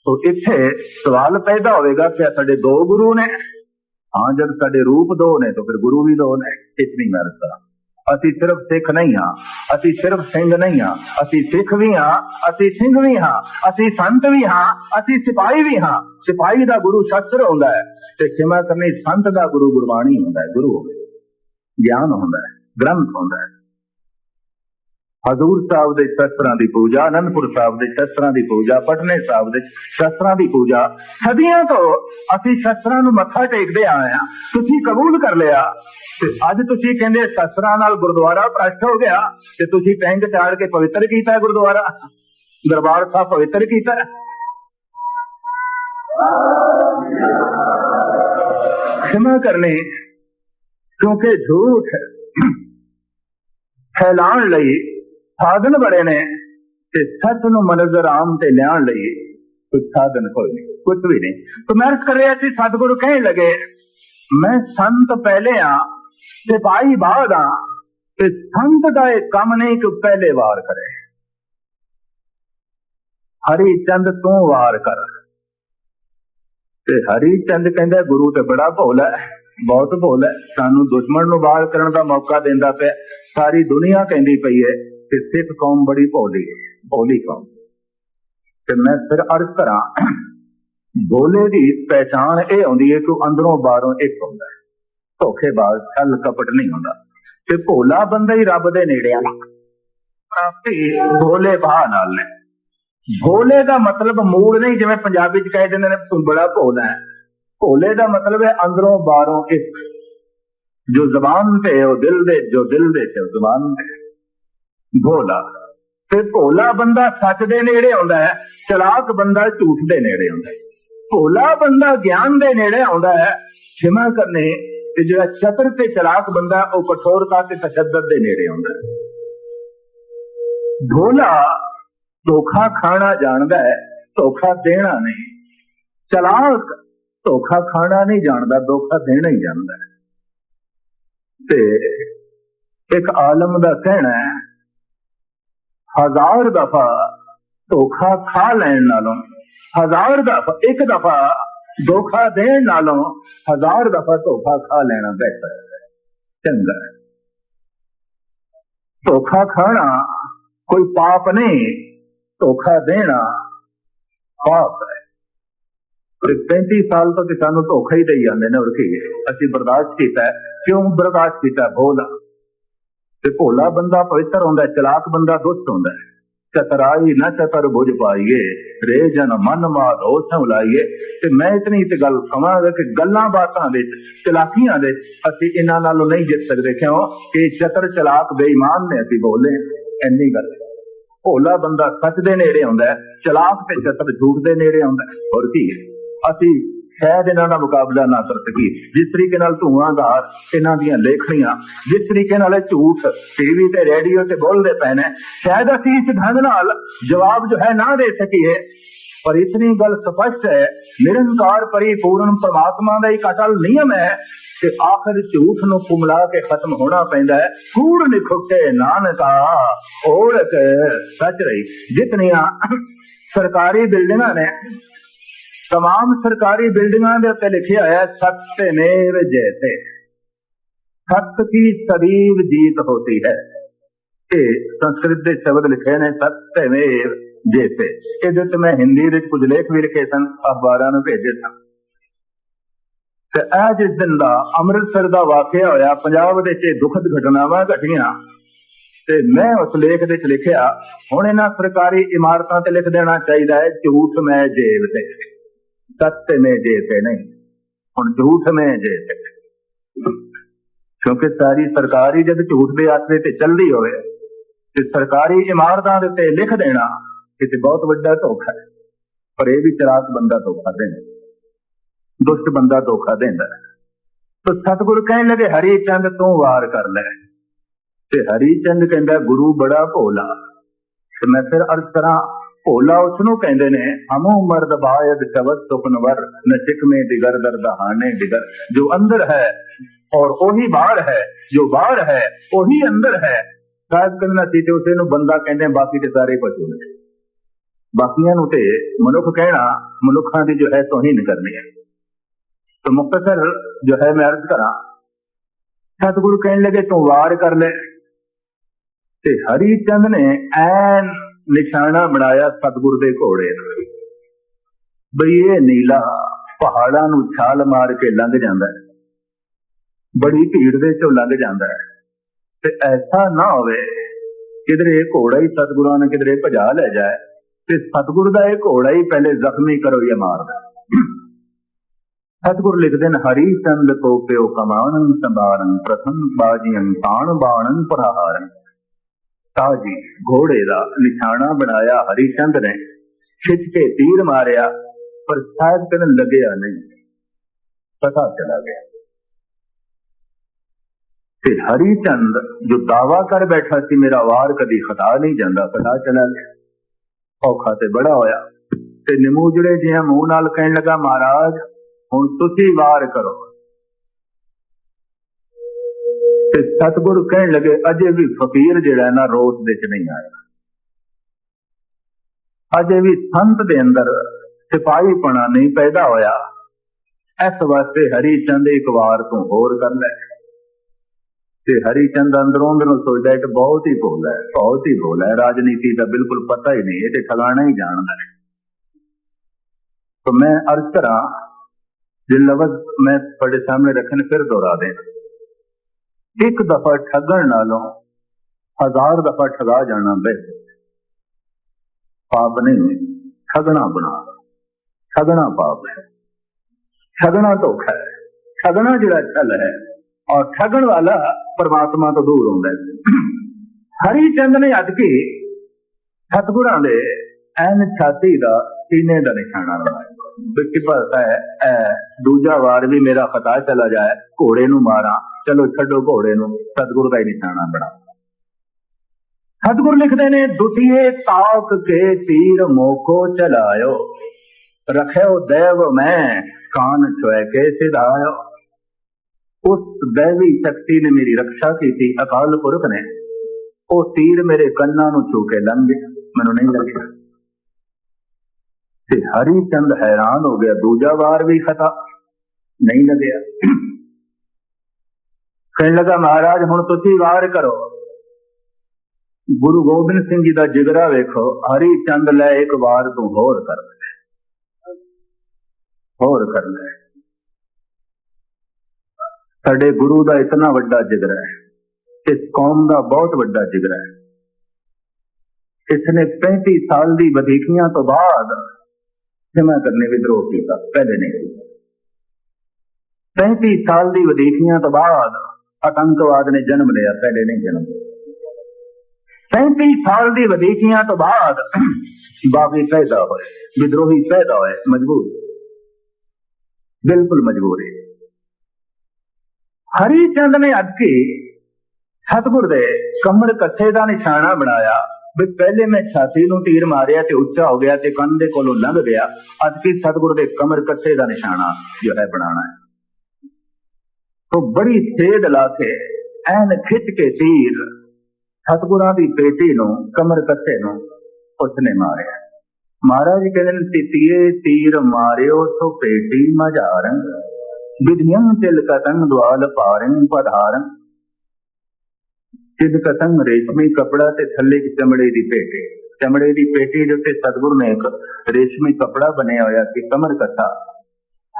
ਤੋ ਇੱਥੇ ਸਵਾਲ ਪੈਦਾ ਹੋਵੇਗਾ ਕਿ ਸਾਡੇ ਦੋ ਗੁਰੂ ਨੇ। ਹਾਂ, ਜਦ ਸਾਡੇ ਰੂਪ ਦੋ ਨੇ, ਤਾਂ ਫਿਰ ਗੁਰੂ ਵੀ ਦੋ ਨੇ। ਇਤਨੀ ਮਰਜ਼ਾ ਅਸੀਂ ਸਿਰਫ ਸਿੱਖ ਨਹੀਂ ਹਾਂ, ਅਸੀਂ ਸਿਰਫ ਸਿੰਘ ਨਹੀਂ ਹਾਂ, ਅਸੀਂ ਸਿੱਖ ਵੀ ਹਾਂ, ਅਸੀਂ ਸਿੰਘ ਵੀ ਹਾਂ, ਅਸੀਂ ਸੰਤ ਵੀ ਹਾਂ, ਅਸੀਂ ਸਿਪਾਹੀ ਵੀ ਹਾਂ। ਸਿਪਾਹੀ ਦਾ ਗੁਰੂ ਸ਼ਸਤਰ ਹੁੰਦਾ ਹੈ ਤੇ ਖਿਮਾ ਕਰਨੀ ਸੰਤ ਦਾ ਗੁਰੂ ਗੁਰਬਾਣੀ ਹੁੰਦਾ ਹੈ, ਗੁਰੂ ਹੋਵੇ ਗਿਆਨ ਹੁੰਦਾ ਹੈ, ਗ੍ਰੰਥ ਹੁੰਦਾ ਹੈ। ਹਜ਼ੂਰ ਸਾਹਿਬ ਦੇ ਸ਼ਸਤਰਾਂ ਦੀ ਪੂਜਾ, ਅਨੰਦਪੁਰ ਸਾਹਿਬ ਦੇ ਸ਼ਸਤਰਾਂ ਦੀ ਪੂਜਾ, ਪਟਨੇ ਸਾਹਿਬ ਦੇ ਸ਼ਸਤਰਾਂ ਦੀ ਪੂਜਾ। ਸਦੀਆਂ ਤੋਂ ਅਸੀਂ ਸ਼ਸਤਰਾਂ ਨੂੰ ਮੱਥਾ ਟੇਕਦੇ ਆਏ ਆ ਤੁਸੀਂ ਕਬੂਲ ਕਰ ਲਿਆ। ਤੇ ਅੱਜ ਤੁਸੀਂ ਕਹਿੰਦੇ ਸ਼ਸਤਰਾਂ ਨਾਲ ਗੁਰਦੁਆਰਾ ਭ੍ਰਸ਼ਟ ਹੋ ਗਿਆ। ਤੇ ਤੁਸੀਂ ਟੈਂਕ ਚਾੜ ਕੇ ਪਵਿੱਤਰ ਕੀਤਾ ਗੁਰਦੁਆਰਾ। ਦਰਬਾਰ ਸਾਹਿਬ ਪਵਿੱਤਰ ਕੀਤਾ। ਖਿਮਾ ਕਰਨੀ ਕਿਉਂਕਿ ਝੂਠ ਫੈਲਾਉਣ ਲਈ ਸਾਧਨ ਬੜੇ ਨੇ ਤੇ ਸੱਚ ਨੂੰ ਮਨਜ਼ ਆਮ ਤੇ ਲਿਆਉਣ ਲਈ ਕੋਈ ਸਾਧਨ ਕੋਈ ਨਹੀਂ ਕੁਝ ਵੀ ਨਹੀਂ। ਤਾਂ ਮੈਂ ਕਰ ਰਿਹਾ ਸੀ, ਸਤਿਗੁਰੂ ਕਹਿਣ ਲਗੇ, ਮੈਂ ਸੰਤ ਪਹਿਲੇ ਆ ਤੇ ਭਾਈ ਬਾਅਦ ਆ ਤੇ ਸੰਤ ਦਾ ਇਹ ਕੰਮ ਨਹੀਂ ਕਿ ਪਹਿਲੇ ਵਾਰ ਕਰੇ। ਹਰੀ ਚੰਦ ਤੂੰ ਵਾਰ ਕਰ। ਤੇ ਹਰੀ ਚੰਦ ਕਹਿੰਦਾ, ਗੁਰੂ ਤੇ ਬੜਾ ਭੋਲਾ ਹੈ, ਬਹੁਤ ਭੋਲਾ ਹੈ। ਸਾਨੂੰ ਦੁਸ਼ਮਣ ਨੂੰ ਵਾਰ ਕਰਨ ਦਾ ਮੌਕਾ ਦਿੰਦਾ ਪਿਆ। ਸਾਰੀ ਦੁਨੀਆ ਕਹਿੰਦੀ ਪਈ ਹੈ ਕਿ ਸਿੱਖ ਕੌਮ ਬੜੀ ਭੋਲੀ ਹੈ, ਭੋਲੀ ਕੌਮ। ਤੇ ਮੈਂ ਫਿਰ ਅਰਜ਼ ਕਰਾਂ ਭੋਲੇ ਦੀ ਪਹਿਚਾਣ ਇਹ ਆਉਂਦੀ ਹੈ ਕਿ ਅੰਦਰੋਂ ਬਾਹਰੋਂ ਇੱਕ ਹੁੰਦਾ ਹੈ। ਧੋਖੇਬਾਜ਼ ਛਲ ਕਪਟ ਨਹੀਂ ਹੁੰਦਾ। ਤੇ ਭੋਲਾ ਬੰਦਾ ਹੀ ਰੱਬ ਦੇ ਨੇੜੇ ਆਣਾ ਆਪੇ ਭੋਲੇ ਭਾਅ ਨਾਲ ਨੇ। ਭੋਲੇ ਦਾ ਮਤਲਬ ਮੂਲ ਨਹੀਂ, ਜਿਵੇਂ ਪੰਜਾਬੀ ਚ ਕਹਿ ਦਿੰਦੇ ਨੇ, ਤੂੰ ਬੜਾ ਭੋਲਾ ਹੈ। ਭੋਲੇ ਦਾ ਮਤਲਬ ਹੈ ਅੰਦਰੋਂ ਬਾਹਰੋਂ ਇੱਕ। ਜੋ ਜ਼ਬਾਨ ਤੇ ਉਹ ਦਿਲ ਦੇ, ਜੋ ਦਿਲ ਦੇ ਤੇ ਜ਼ਬਾਨ ਤੇ ਭੋਲਾ। ਤੇ ਭੋਲਾ ਬੰਦਾ ਸੱਚ ਦੇ ਨੇੜੇ ਆਉਂਦਾ ਹੈ, ਚਲਾਕ ਬੰਦਾ ਝੂਠ ਦੇ ਨੇੜੇ ਆਉਂਦਾ ਹੈ। ਭੋਲਾ ਬੰਦਾ ਗਿਆਨ ਦੇ ਨੇੜੇ ਆਉਂਦਾ ਹੈ ਖਿਮਾ ਕਰਨੇ, ਤੇ ਜਿਹੜਾ ਚਤਰ ਤੇ ਚਲਾਕ ਬੰਦਾ, ਉਹ ਕਠੋਰਤਾ ਤੇ ਤਸ਼ੱਦਦ ਦੇ ਨੇੜੇ ਆਉਂਦਾ ਹੈ। ਭੋਲਾ ਧੋਖਾ ਖਾਣਾ ਜਾਣਦਾ ਹੈ, ਧੋਖਾ ਦੇਣਾ ਨਹੀਂ। ਚਲਾਕ ਧੋਖਾ ਖਾਣਾ ਨਹੀਂ ਜਾਣਦਾ, ਧੋਖਾ ਦੇਣਾ ਹੀ ਜਾਣਦਾ ਹੈ। ਤੇ ਇੱਕ ਆਲਮ ਦਾ ਕਹਿਣਾ ਹੈ ਹਜ਼ਾਰ ਦਫਾ ਧੋਖਾ ਖਾ ਲੈਣ ਨਾਲੋਂ, ਹਜ਼ਾਰ ਦਫਾ, ਇੱਕ ਦਫਾ ਧੋਖਾ ਦੇਣ ਨਾਲੋਂ ਹਜ਼ਾਰ ਦਫਾ ਧੋਖਾ ਖਾ ਲੈਣਾ ਬਿਹਤਰ ਹੈ, ਚੰਗਾ ਧੋਖਾ ਖਾਣਾ ਕੋਈ ਪਾਪ ਨਹੀਂ, ਧੋਖਾ ਦੇਣਾ ਪਾਪ ਹੈ। ਤੇ 35 ਸਾਲ ਤੋਂ ਕਿ ਸਾਨੂੰ ਧੋਖਾ ਹੀ ਦੇਈ ਜਾਂਦੇ ਨੇ ਹੋਰ ਕੀ, ਅਸੀਂ ਬਰਦਾਸ਼ਤ ਕੀਤਾ, ਕਿਉਂ ਬਰਦਾਸ਼ਤ ਕੀਤਾ? ਭੋਲਾ ਤੇ ਭੋਲਾ ਬੰਦਾ ਪਵਿੱਤਰ ਹੁੰਦਾ ਚਲਾਕ ਬੰਦਾ ਦੁਸ਼ਟ ਹੁੰਦਾ ਚਤਰਾਈ ਨਾ ਚਤਰ ਬੁਝ ਪਾਈਏ, ਰੇ ਜਨ ਮਨ ਮਾਰ ਹੋ ਸੰਭਲਾਈਏ ਤੇ ਮੈਂ ਇਤਨੀ ਤੇ ਗੱਲ ਕਹਾਂਗਾ ਕਿ ਗੱਲਾਂ ਬਾਤਾਂ ਦੇ, ਚਲਾਕੀਆਂ ਦੇ, ਅਸੀਂ ਇਹਨਾਂ ਨਾਲੋਂ ਨਹੀਂ ਜਿੱਤ ਸਕਦੇ। ਕਿਉਂ? ਕਿ ਚਤਰ ਚਲਾਕ ਬੇਈਮਾਨ ਨੇ ਅਸੀਂ ਬੋਲੇ। ਇੰਨੀ ਗੱਲ ਭੋਲਾ ਬੰਦਾ ਸੱਚ ਦੇ ਨੇੜੇ ਆਉਂਦਾ ਚਲਾਕ ਤੇ ਚਤਰ ਝੂਠ ਦੇ ਨੇੜੇ ਆਉਂਦਾ ਹੋਰ ਕੀ ਹੈ? ਅਸੀਂ ਸ਼ਾਇਦ ਇਹਨਾਂ ਦਾ ਮੁਕਾਬਲਾ ਨਾ ਕਰ ਸਕੀਏ ਜਿਸ ਤਰੀਕੇ ਨਾਲ ਧੂਆਂਦਾਰ ਇਹਨਾਂ ਦੀਆਂ ਲੇਖਣੀਆਂ, ਜਿਸ ਤਰੀਕੇ ਨਾਲ ਝੂਠ ਟੀਵੀ ਤੇ ਰੇਡੀਓ ਤੇ ਬੋਲਦੇ ਪਏ ਨੇ, ਸ਼ਾਇਦ ਅਸੀਂ ਇਸ ਢੰਗ ਨਾਲ ਜਵਾਬ ਜੋ ਹੈ ਨਾ ਦੇ ਸਕੀਏ। ਪਰ ਇਤਨੀ ਗੱਲ ਸਪਸ਼ਟ ਹੈ, ਨਿਰੰਕਾਰ ਪਰਿਪੂਰਨ ਪਰਮਾਤਮਾ ਦਾ ਇੱਕ ਅਟਲ ਨਿਯਮ ਹੈ ਕਿ ਆਖਰ ਝੂਠ ਨੂੰ ਕੁਮਲਾ ਕੇ ਖਤਮ ਹੋਣਾ ਪੈਂਦਾ ਹੈ। ਕੂੜ ਨਿਖੁੱਟੇ ਨਾਨਕਾ, ਔਰਤ ਸੱਚ ਰਹੀ। ਜਿਤਨੀਆਂ ਸਰਕਾਰੀ ਬਿਲਡਿੰਗਾਂ ਨੇ तमाम सरकारी बिल्डिंगों के उत्ते लिखा है सत्यमेव जयते सत्य की सदैव जीत होती है ये संस्कृत के शब्द लिखे ने सत्यमेव जयते ਇਹਦੇ ਤੇ ਮੈਂ ਹਿੰਦੀ ਵਿੱਚ ਕੁਝ ਲੇਖ ਵੀ ਲਿਖੇ ਸਨ ਅਖਬਾਰਾਂ ਨੂੰ ਭੇਜੇ ਸਨ ਤੇ ਇਹ ਜਿਸ ਦਿਨ ਦਾ ਅੰਮ੍ਰਿਤਸਰ ਦਾ ਵਾਕਿਆ ਹੋਇਆ ਪੰਜਾਬ ਦੇ ਵਿੱਚ ਦੁਖਦ ਘਟਨਾਵਾਂ ਘਟੀਆਂ ਤੇ ਮੈਂ ਉਸ ਲੇਖ ਦੇ ਵਿੱਚ ਲਿਖਿਆ ਹੁਣ ਇਹਨਾਂ ਸਰਕਾਰੀ ਇਮਾਰਤਾਂ ਤੇ ਲਿਖ ਦੇਣਾ ਚਾਹੀਦਾ ਹੈ ਝੂਠ ਮੈਂ ਜੇਬ ਤੇ सत्य में जेते नहीं और झूठ में जेते ਕਿਉਂਕਿ ਸਾਰੀ ਸਰਕਾਰ ਹੀ ਜਦ ਝੂਠ ਦੇ ਆਸਰੇ ਤੇ ਚੱਲਦੀ ਹੋਵੇ ਤੇ ਸਰਕਾਰੀ ਇਮਾਰਤਾਂ ਦੇ ਉੱਤੇ ਲਿਖ ਦੇਣਾ ਇਹ ਤੇ ਬਹੁਤ ਵੱਡਾ ਧੋਖਾ ਹੈ ਪਰ ਇਹ ਵੀ ਚਰਾਕ ਬੰਦਾ ਧੋਖਾ ਦਿੰਦਾ ਦੁਸ਼ਟ ਬੰਦਾ ਧੋਖਾ ਦਿੰਦਾ ਹੈ। ਤਾਂ ਸਤਿਗੁਰ ਕਹਿਣ ਲੱਗੇ ਹਰੀ ਚੰਦ ਤੂੰ ਵਾਰ ਕਰ ਲੈ ਤੇ ਹਰੀ ਚੰਦ ਕਹਿੰਦਾ ਗੁਰੂ ਬੜਾ ਭੋਲਾ ਤੇ ਮੈਂ ਫਿਰ ਅਰਜ਼ ਕਰਾਂ ਭੋਲਾ ਉਸ ਨੂੰ ਕਹਿੰਦੇ ਨੇ ਹਮੋ ਮਰਦ ਬਾਇਦ ਚਵਤ ਸੁਖਨਵਰ ਨ ਸਿਕਮੇ ਦਿਗਰ ਦਰਦਹਾਨੇ ਦਿਗਰ ਜੋ ਅੰਦਰ ਹੈ ਔਰ ਉਹੀ ਬਾਹਰ ਹੈ ਜੋ ਬਾਹਰ ਹੈ ਉਹੀ ਅੰਦਰ ਹੈ ਸਾਹਿਬ ਕਹਿੰਦਾ ਸੀ ਤੇ ਉਸੇ ਨੂੰ ਬੰਦਾ ਕਹਿੰਦੇ ਬਾਕੀ ਤੇ ਸਾਰੇ ਪਸ਼ੂ ਨੇ ਬਾਕੀਆਂ ਨੂੰ ਤੇ ਮਨੁੱਖ ਕਹਿਣਾ ਮਨੁੱਖਾਂ ਦੀ ਜੋ ਹੈ ਤੋਹੀਨ ਕਰਨੀ ਹੈ तो मुख्तसर जो है मैं अर्ज करा सतगुरु कहने लगे तू वार कर ले ਤੇ ਹਰੀ ਚੰਦ ਨੇ ਐਨ ਨਿਸ਼ਾਨਾ ਬਣਾਇਆ ਸਤਗੁਰ ਦੇ ਘੋੜੇ ਨੂੰ। ਬਈ ਇਹ ਨੀਲਾ ਪਹਾੜਾਂ ਨੂੰ ਛਾਲ ਮਾਰ ਕੇ ਲੰਘ ਜਾਂਦਾ ਹੈ। ਬੜੀ ਭੀੜ ਦੇ ਚੋਂ ਲੰਘ ਜਾਂਦਾ ਹੈ। ਤੇ ਐਸਾ ਨਾ ਹੋਵੇ, ਕਿਧਰੇ ਇਹ ਘੋੜਾ ਹੀ ਸਤਗੁਰਾਂ ਨੇ ਕਿਧਰੇ ਭਜਾ ਲੈ ਜਾਏ, ਤੇ ਸਤਗੁਰ ਦਾ ਇਹ ਘੋੜਾ ਹੀ ਪਹਿਲੇ ਜ਼ਖਮੀ ਕਰੋ ਜਾਂ ਮਾਰਦਾ ਸਤਿਗੁਰ ਲਿਖਦੇ ਨੇ, ਹਰੀ ਚੰਦ ਕੋ ਪਿਓ ਕਮਾਨੰ ਸੰਭਾਰਨ ਪ੍ਰਥਮ ਬਾਜੀਆਂ ਤਾਣ ਬਾਣਨ ਪ੍ਰਹਾਰਨ ਤਾਜੀ ਘੋੜੇ ਦਾ ਨਿਸ਼ਾਨਾ ਬਣਾਇਆ ਹਰੀ ਚੰਦ ਨੇ। ਖਿੱਚ ਕੇ ਤੀਰ ਮਾਰਿਆ, ਪਰ ਸ਼ਾਇਦ ਕਰਨ ਲੱਗਿਆ ਨਹੀਂ। ਪਤਾ ਚਲਾ ਗਿਆ। ਤੇ ਹਰੀ ਚੰਦ ਜੋ ਦਾਵਾ ਕਰ ਬੈਠਾ ਸੀ, ਮੇਰਾ ਵਾਰ ਕਦੀ ਖਤਾ ਨਹੀਂ ਜਾਂਦਾ, ਪਤਾ ਚਲਾ ਗਿਆ। ਔਖਾ ਤੇ ਬੜਾ ਹੋਇਆ। ਤੇ ਨਿਮੂਜੜੇ ਜਿਹਾ ਮੂੰਹ ਨਾਲ ਕਹਿਣ ਲੱਗਾ, ਮਹਾਰਾਜ, ਹੁਣ ਤੁਸੀਂ ਵਾਰ ਕਰੋ। ਤੇ ਸਤਿਗੁਰ ਕਹਿਣ ਲੱਗੇ ਅਜੇ ਵੀ ਫਕੀਰ ਜਿਹੜਾ ਹੈ ਨਾ ਰੋਸ ਦੇ ਚ ਨਹੀਂ ਆਇਆ ਅਜੇ ਵੀ ਸੰਤ ਦੇ ਅੰਦਰ ਸਿਪਾਹੀਪਣਾ ਨਹੀਂ ਪੈਦਾ ਹੋਇਆ ਇਸ ਵਾਸਤੇ ਹਰੀ ਚੰਦ ਇੱਕ ਵਾਰ ਤੋਂ ਹੋਰ ਕਰ ਲੈ ਤੇ ਹਰੀ ਚੰਦ ਅੰਦਰੋਂ ਅੰਦਰੋਂ ਸੋਚਦਾ ਕਿ ਬਹੁਤ ਹੀ ਭੋਲਾ ਹੈ ਬਹੁਤ ਹੀ ਭੋਲਾ ਹੈ ਰਾਜਨੀਤੀ ਦਾ ਬਿਲਕੁਲ ਪਤਾ ਹੀ ਨਹੀਂ ਇਹ ਤੇ ਠਗਾਣਾ ਹੀ ਜਾਣਦਾ ਹੈ तो मैं अर्ज करा जो लफ्ज मैं ਤੁਹਾਡੇ ਸਾਹਮਣੇ ਰੱਖਣ ਫਿਰ ਦੁਹਰਾ ਦੇ ਇੱਕ ਦਫਾ ਠੱਗਣ ਨਾਲੋਂ ਹਜ਼ਾਰ ਦਫਾ ਠਗਾ ਜਾਣਾ ਬਿਹਤਰ ਪਾਪ ਨਹੀਂ, ਠਗਣਾ ਬਣਾ। ਠਗਣਾ ਪਾਪ ਹੈ। ਠਗਣਾ ਧੋਖਾ ਹੈ। ਠਗਣਾ ਜਿਹੜਾ ਛਲ ਹੈ, ਔਰ ਠਗਣ ਵਾਲਾ ਪਰਮਾਤਮਾ ਤੋਂ ਦੂਰ ਹੁੰਦਾ ਹੈ। ਹਰੀ ਚੰਦ ਨੇ ਅੱਜ ਕੇ ਸਤਗੁਰਾਂ ਦੇ ਐਨ ਛਾਤੀ ਦਾ ਸੀਨੇ ਦਾ ਨਿਸ਼ਾਨਾ ਬਣਾਇਆ ਬਿੱਕੀ ਭਰਤਾ ਹੈ ਦੂਜਾ ਵਾਰ ਵੀ ਮੇਰਾ ਖਤਾ ਚਲਾ ਜਾਏ, ਘੋੜੇ ਨੂੰ ਮਾਰਾਂ। ਚਲੋ ਛੱਡੋ ਘੋੜੇ ਨੂੰ, ਸਤਗੁਰ ਦਾ ਹੀ ਨਿਸ਼ਾਨਾ ਬਣਾ। ਸਤਗੁਰ ਲਿਖਦੇ ਨੇ, ਦੁਤੀਏ ਤਾਕ ਕੇ ਤੀਰ ਮੋਕੋ ਚਲਾਇਓ। ਰਖਿਓ ਦੇਵ ਮੈਂ, ਕਾਨ ਛੁਐ ਕੇ ਸਿਧਾਇਓ। ਉਸ ਦੇਵੀ ਸ਼ਕਤੀ ਨੇ ਮੇਰੀ ਰੱਖਿਆ ਕੀਤੀ, ਅਕਾਲ ਪੁਰਖ ਨੇ। ਉਹ ਤੀਰ ਮੇਰੇ ਕੰਨਾਂ ਨੂੰ ਛੂ ਕੇ ਲੰਘ ਗਿਆ। ਮੈਨੂੰ ਨਹੀਂ ਲੱਗਿਆ। ਤੇ ਹਰੀ ਚੰਦ ਹੈਰਾਨ ਹੋ ਗਿਆ, ਦੂਜਾ ਵਾਰ ਵੀ ਖਤਾ ਨਹੀਂ ਲੱਗਿਆ। ਕਹਿਣ ਲੱਗਾ, ਮਹਾਰਾਜ, ਹੁਣ ਤੁਸੀਂ ਵਾਰ ਕਰੋ। ਗੁਰੂ ਗੋਬਿੰਦ ਸਿੰਘ ਜੀ ਦਾ ਜਿਗਰਾ ਵੇਖੋ, ਹਰੀ ਚੰਦ ਲੈ ਇੱਕ ਵਾਰ ਤੂੰ ਹੋਰ ਕਰ ਲੈ। ਹੋਰ ਕਰ ਲੈ। ਸਾਡੇ ਗੁਰੂ ਦਾ ਇਤਨਾ ਵੱਡਾ ਜਿਗਰਾ ਹੈ। ਇਸ ਕੌਮ ਦਾ ਬਹੁਤ ਵੱਡਾ ਜਿਗਰਾ ਹੈ। ਇਸਨੇ 35 ਸਾਲ ਦੀ ਵਧੀਕੀਆਂ ਤੋਂ ਬਾਅਦ ਜਮਾ ਕਰਨੇ ਵਿਦਰੋਹ ਕੀਤਾ ਪਹਿਲੇ ਨਹੀਂ ਕੀਤਾ। 35 ਸਾਲ ਦੀ ਵਧੀਕੀਆਂ ਤੋਂ ਬਾਅਦ ਆਤੰਕਵਾਦ ਨੇ ਜਨਮ ਲਿਆ ਪਹਿਲੇ ਨਹੀਂ ਜਨਮ ਲਿਆ। 35 ਸਾਲ ਦੀ ਵਧੀਕੀਆਂ ਤੋਂ ਬਾਅਦ ਬਾਗੀ ਪੈਦਾ ਹੋਏ, ਵਿਦਰੋਹੀ ਪੈਦਾ ਹੋਏ ਮਜਬੂਰ ਬਿਲਕੁਲ ਮਜਬੂਰ ਹੈ ਹਰੀ ਚੰਦ ਨੇ ਅੱਜ ਕੇ ਸਤਗੁਰ ਦੇ ਕਮਰ ਕੱਥੇ ਦਾ ਨਿਸ਼ਾਨਾ ਬਣਾਇਆ। ਵੀ ਪਹਿਲੇ ਮੈਂ ਛਾਤੀ ਨੂੰ ਤੀਰ ਮਾਰਿਆ ਤੇ ਉੱਚਾ ਹੋ ਗਿਆ ਤੇ ਕੰਨ ਦੇ ਕੋਲੋਂ ਲੰਘ ਗਿਆ। ਅੱਜ ਸਤਗੁਰ ਦੇ ਕਮਰ ਕੱਟੇ ਦਾ ਨਿਸ਼ਾਨਾ ਜੋ ਹੈ ਬਣਾਉਣਾ ਹੈ। ਤੋਂ ਬੜੀ ਸੇਧ ਲਾ ਕੇ ਐਨ ਖਿੱਚ ਕੇ ਤੀਰ ਸਤਗੁਰਾਂ ਦੀ ਪੇਟੀ ਨੂੰ, ਕਮਰ ਕੱਟੇ ਨੂੰ ਉਸਨੇ ਮਾਰਿਆ। ਮਹਾਰਾਜ ਕਹਿੰਦੇ ਤਿਤੀਏ ਤੀਰ ਮਾਰਿਓ ਸੋ ਪੇਟੀ ਮਝਾਰਨ ਵਿਧਿਆਂ ਤਿਲ ਕਤੰ ਦਵਾਲ ਪਾਰਨ ਪਧਾਰਨ ਸਿੱਧ ਕਤੰ ਰੇਸ਼ਮੀ ਕਪੜਾ ਤੇ ਥੱਲੇ ਚਮੜੇ ਦੀ ਪੇਟੀ। ਚਮੜੇ ਦੀ ਪੇਟੀ ਦੇ ਉੱਤੇ ਸਤਗੁਰ ਨੇ ਇੱਕ ਰੇਸ਼ਮੀ ਕਪੜਾ ਬਣਿਆ ਹੋਇਆ ਸੀ, ਕਮਰ ਕੱਥਾ।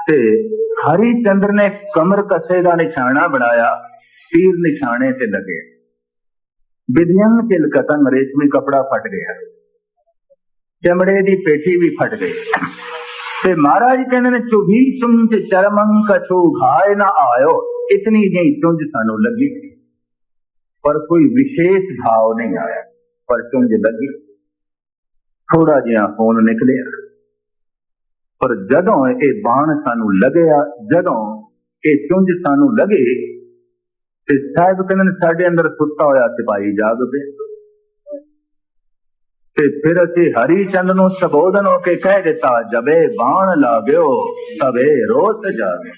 ਤੇ ਹਰੀ ਚੰਦਰ ਨੇ ਕਮਰ ਕਸੇ ਦਾ ਨਿਸ਼ਾਨਾ ਬਣਾਇਆ, ਤੀਰ ਨਿਸ਼ਾਨੇ ਤੇ ਲੱਗੇ। ਵਿਧਿਆਂ ਤਿਲ ਕਤੰ ਰੇਸ਼ਮੀ ਕਪੜਾ ਫਟ ਗਿਆ। ਚਮੜੇ ਦੀ ਪੇਟੀ ਵੀ ਫਟ ਗਈ। ਤੇ ਮਹਾਰਾਜ ਕਹਿੰਦੇ ਨੇ ਚੁਭੀ ਤੁਮ ਤੇ ਚਰਮੰ ਕਛੂ ਘਾਇ ਨਾ ਆਇਓ, ਇਤਨੀ ਜਿਹੀ ਚੁੰਝ ਸਾਨੂੰ ਲੱਗੀ। ਪਰ ਕੋਈ ਵਿਸ਼ੇਸ਼ ਭਾਵ ਨਹੀਂ ਆਇਆ। ਪਰ ਚੁੰਝ ਲੱਗੀ। ਥੋੜਾ ਜਿਹਾ ਖੂਨ ਨਿਕਲਿਆ। ਪਰ ਜਦੋਂ ਇਹ ਬਾਣ ਸਾਨੂੰ ਲੱਗਿਆ, ਜਦੋਂ ਇਹ ਚੁੰਝ ਸਾਨੂੰ ਲੱਗੇ, ਤੇ ਸਾਹਿਬ ਕਹਿੰਦੇ ਸਾਡੇ ਅੰਦਰ ਸੁੱਤਾ ਹੋਇਆ ਸਿਪਾਹੀ ਜਾਗ ਪਿਆ ਤੇ ਫਿਰ ਅਸੀਂ ਹਰੀ ਚੰਦ ਨੂੰ ਸੰਬੋਧਨ ਹੋ ਕੇ ਕਹਿ ਦਿੱਤਾ, ਜਬੇ ਬਾਣ ਲਾਗਿਓ ਤਵੇ ਰੋਤ ਜਾਵੇ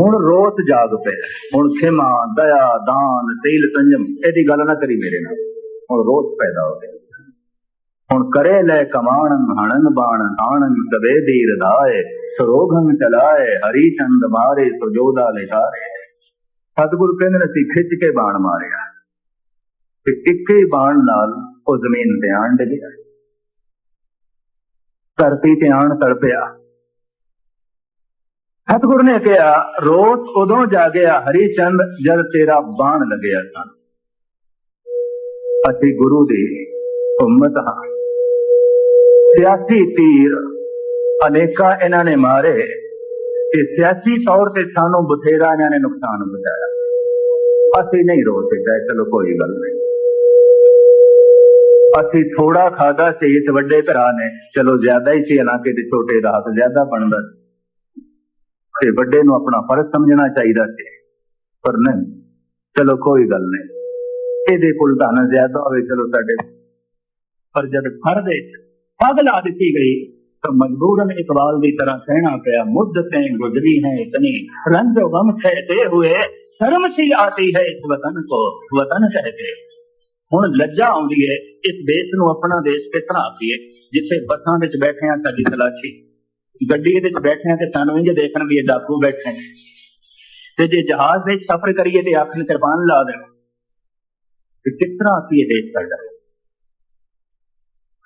ਹੁਣ ਰੋਤ ਜਾਗ ਪਿਆ ਹੁਣ ਖਿਮਾ, ਦਇਆ, ਦਾਨ, ਤੇਲ ਸੰਜਮ, ਇਹਦੀ ਗੱਲ ਨਾ ਕਰੀ ਮੇਰੇ ਨਾਲ। ਹੁਣ ਰੋਤ ਪੈਦਾ ਹੋ ਗਿਆ ਹੁਣ ਕਰੇ ਲੈ ਕਮਾਣਨ ਹਣਨ ਬਾਣ ਤਾਣਨ ਸਵੇ ਦੀਰ ਧਾਏ ਸਰੋਗਨ ਚਲਾਏ, ਹਰੀ ਚੰਦ ਮਾਰੇ, ਸੁਜੋਦਾ ਲਿਖਾਰੇ ਸਤਿਗੁਰੂ ਕਹਿੰਦੇ ਨੇ, ਅਸੀਂ ਖਿੱਚ ਕੇ ਬਾਣ ਮਾਰਿਆ। ਤੇ ਇੱਕੇ ਹੀ ਬਾਣ ਨਾਲ ਉਹ ਜ਼ਮੀਨ ਤੇ ਆਣ ਡਿਆ ਧਰਤੀ ਤੇ ਆਣ ਤੜਪਿਆ। ਸਤਿਗੁਰ ਨੇ ਕਿਹਾ ਰੋਤ ਉਦੋਂ ਜਾਗਿਆ ਹਰੀ ਚੰਦ ਜਦ ਤੇਰਾ ਬਾਣ ਲੱਗਿਆ ਸਨ। ਅਸੀਂ ਗੁਰੂ ਦੀ ਉਮਤ ਹਾਂ। ਸਿਆਸੀ ਤੀਰ ਅਨੇਕਾਂ ਇਹਨਾਂ ਨੇ ਮਾਰੇ ਤੇ ਸਿਆਸੀ ਤੌਰ ਤੇ ਸਾਨੂੰ ਬਥੇਰਾ ਇਹਨਾਂ ਨੇ ਨੁਕਸਾਨ ਪਹੁੰਚਾਇਆ। ਅਸੀਂ ਨਹੀਂ ਰੋ ਸਕਦੇ, ਚਲੋ ਕੋਈ ਗੱਲ ਨਹੀਂ। ਅਸੀਂ ਥੋੜਾ ਖਾਦਾ ਸੀ, ਇਸ ਵੱਡੇ ਭਰਾ ਨੇ। ਚਲੋ ਜ਼ਿਆਦਾ ਹੀ ਸੀ, ਹਾਲਾਂਕਿ ਤੇ ਛੋਟੇ ਦਾ ਹੱਥ ਜ਼ਿਆਦਾ ਬਣਦਾ ਸੀ। ਅਰੇ ਵੱਡੇ ਨੂੰ ਆਪਣਾ ਫਰਜ਼ ਸਮਝਣਾ ਚਾਹੀਦਾ ਸੀ। ਪਰ ਨਹੀਂ, ਚਲੋ ਕੋਈ ਗੱਲ ਨਹੀਂ। ਇਹਦੇ ਕੋਲ ਧਨ ਜ਼ਿਆਦਾ ਹੋਵੇ, ਚਲੋ ਸਾਡੇ ਪਰ ਜਦ ਫਰਜ਼ ਪਗ ਲਾ ਦਿੱਤੀ ਗਈ, ਤਾਂ ਮਜਬੂਰਨ ਇਕਬਾਲ ਦੀ ਤਰ੍ਹਾਂ ਕਹਿਣਾ ਪਿਆ ਮੁੱਦਤਾਂ ਗੁਜ਼ਰੀ ਹੈ ਇਤਨੀ ਰੰਜੋ ਗਮ ਸਹਤੇ ਹੋਏ, ਸ਼ਰਮ ਸੀ ਆਤੀ ਹੈ ਇਸ ਵਤਨ ਕੋ, ਵਤਨ ਕਹਤੇ ਹੁਣ ਲੱਜਾ ਆਉਂਦੀ ਹੈ ਇਸ ਦੇਸ਼ ਨੂੰ ਆਪਣਾ ਦੇਸ਼ ਕਿਤਨਾ ਆਖੀਏ, ਜਿੱਥੇ ਬੱਸਾਂ ਵਿੱਚ ਬੈਠੇ ਆ ਸਾਡੀ ਤਲਾਸ਼ੀ। ਗੱਡੀ ਵਿੱਚ ਬੈਠੇ ਆ ਤੇ ਸਾਨੂੰ ਇੰਜ ਦੇਖਣ ਵੀ ਇਹ ਡਾਕੂ ਬੈਠੇ ਨੇ। ਤੇ ਜੇ ਜਹਾਜ਼ ਵਿੱਚ ਸਫ਼ਰ ਕਰੀਏ ਤੇ ਅੱਖ ਕਿਰਪਾਨ ਲਾ ਦੇਣ। ਤੇ ਕਿਸ ਤਰ੍ਹਾਂ ਆਖੀਏ ਦੇਸ਼ ਸਾਡਾ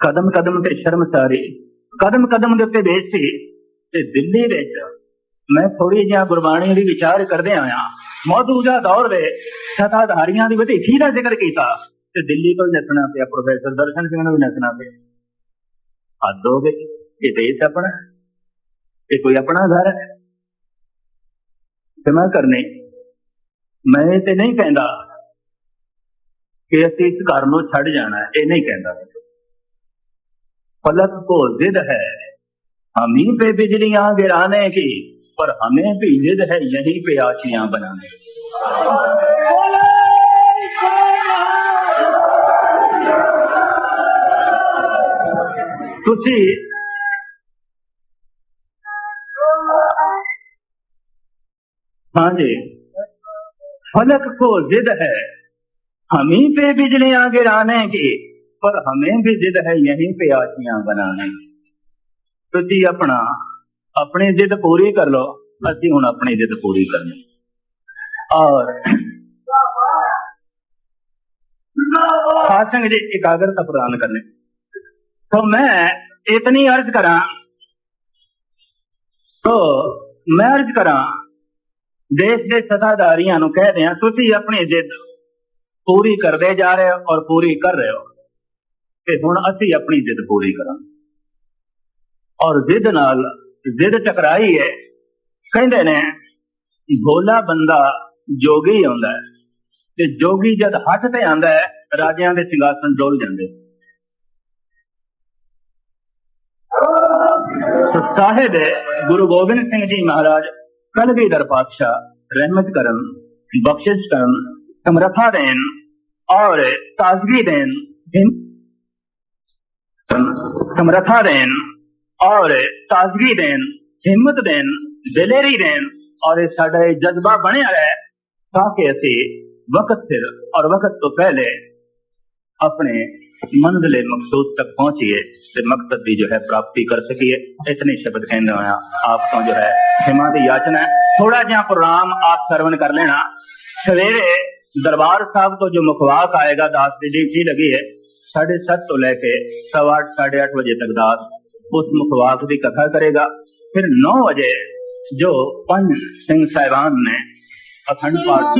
ਕਦਮ ਕਦਮ ਤੇ ਸ਼ਰਮਸਾਰੀ ਕਦਮ ਕਦਮ ਦੇ ਉੱਤੇ ਬੇਇੱਜ਼ਤੀ ਤੇ ਦਿੱਲੀ ਵਿੱਚ ਮੈਂ ਥੋੜੀ ਜਿਹਾ ਗੁਰਬਾਣੀ ਦੀ ਵਿਚਾਰ ਕਰਦੇ ਆਇਆ। ਮੌਜੂਦਾ ਦੌਰ ਦੇ ਸਤਾਧਾਰੀਆਂ ਦੀ ਵਧੇਖੀ ਦਾ ਜ਼ਿਕਰ ਕੀਤਾ ਤੇ ਦਿੱਲੀ ਤੋਂ ਨੱਚਣਾ ਪਿਆ, ਪ੍ਰੋਫੈਸਰ ਦਰਸ਼ਨ ਸਿੰਘ ਨੂੰ ਵੀ ਨੱਚਣਾ ਪਿਆ। ਹੱਦ ਹੋ ਗਈ। ਇਹ ਦੇਸ਼ ਆਪਣਾ ਇਹ ਕੋਈ ਆਪਣਾ ਘਰ ਹੈ ਤੇ ਮੈਂ ਕਰਨੇ ਮੈਂ ਇਹ ਤੇ ਨਹੀਂ ਕਹਿੰਦਾ ਕਿ ਅਸੀਂ ਇਸ ਘਰ ਨੂੰ ਛੱਡ ਜਾਣਾ ਹੈ ਇਹ ਨਹੀਂ ਕਹਿੰਦਾ फलक को जिद है हम ही पे बिजलियां गिराने की पर हमें भी जिद है यहीं पे आशियां बनाने की। ہاں جی۔ فلک کو ضد ہے۔ ہمیں پہ بجلیاں گرانے کی، پر ہمیں بھی ضد ہے یہیں پہ آتیاں بنانے تو جی اپنا، اپنی ضد پوری کر لو اسی جی ہوں اپنی ضد پوری کر لیں اور خاص سنگ جی ایکاگرتا پردان کر لیں تو میں اتنی عرض کرا تو میں عرض کرا ਦੇਸ਼ ਦੇ ਸਤਾਧਾਰੀਆਂ ਨੂੰ ਕਹਦੇ ਦਿਆਂ, ਤੁਸੀਂ ਆਪਣੀ ਜਿੱਦ ਪੂਰੀ ਕਰਦੇ ਜਾ ਰਹੇ ਹੋ ਔਰ ਪੂਰੀ ਕਰ ਰਹੇ ਹੋ। ਤੇ ਹੁਣ ਅਸੀਂ ਆਪਣੀ ਜਿੱਦ ਪੂਰੀ ਕਰਾਂਗੇ। ਔਰ ਜਿੱਦ ਨਾਲ, ਜਿੱਦ ਟਕਰਾਈ ਹੈ। ਕਹਿੰਦੇ ਨੇ, ਭੋਲਾ ਬੰਦਾ ਜੋਗੀ ਹੁੰਦਾ ਹੈ ਤੇ ਜੋਗੀ ਜਦ ਹੱਥ ਤੇ ਆਂਦਾ ਹੈ, ਰਾਜਿਆਂ ਦੇ ਸਿੰਘਾਸਨ ਡੋਲ ਜਾਂਦੇ ਸਾਹਿਬ, ਗੁਰੂ ਗੋਬਿੰਦ ਸਿੰਘ ਜੀ ਮਹਾਰਾਜ ਕਲਗੀਧਰ ਪਾਤਸ਼ਾਹ ਰਹਿਮਤ ਕਰਨ ਬਖਸ਼ਿਸ਼ ਕਰਨ ਸਮਰੱਥਾ ਦੇਣ ਔਰ ਤਾਜ਼ਗੀ ਦੇਣ ਹਿੰਮ- ਸਮਰੱਥਾ ਦੇਣ ਔਰ ਤਾਜ਼ਗੀ ਦੇਣ ਹਿੰਮਤ ਦੇਣ ਦਲੇਰੀ ਦੇਣ ਔਰ ਇਹ ਸਾਡਾ ਇਹ ਜਜ਼ਬਾ ਬਣਿਆ ਰਹੇ ਤਾਂ ਕਿ ਅਸੀਂ ਵਕਤ ਸਿਰ ਔਰ ਵਕਤ منزل مقصود تک پہنچیے مقصد بھی جو ہے پراپتی کر سکیے اتنے شبد کہنے ہیں آپ کو جو ہے ہما کی یاچنا ہے۔ تھوڑا جہاں پروگرام آپ سرون کر لینا۔ سویرے دربار صاحب تو جو مکواس آئے گا داس دلی کی لگی ہے؟ ساڑھے سات تو لے کے سوا آٹھ، ساڑھے آٹھ بجے تک داس اس مکواس کی کتھا کرے گا۔ پھر نو بجے جو پنج سنگھ صاحبان نے اکھنڈ پاٹ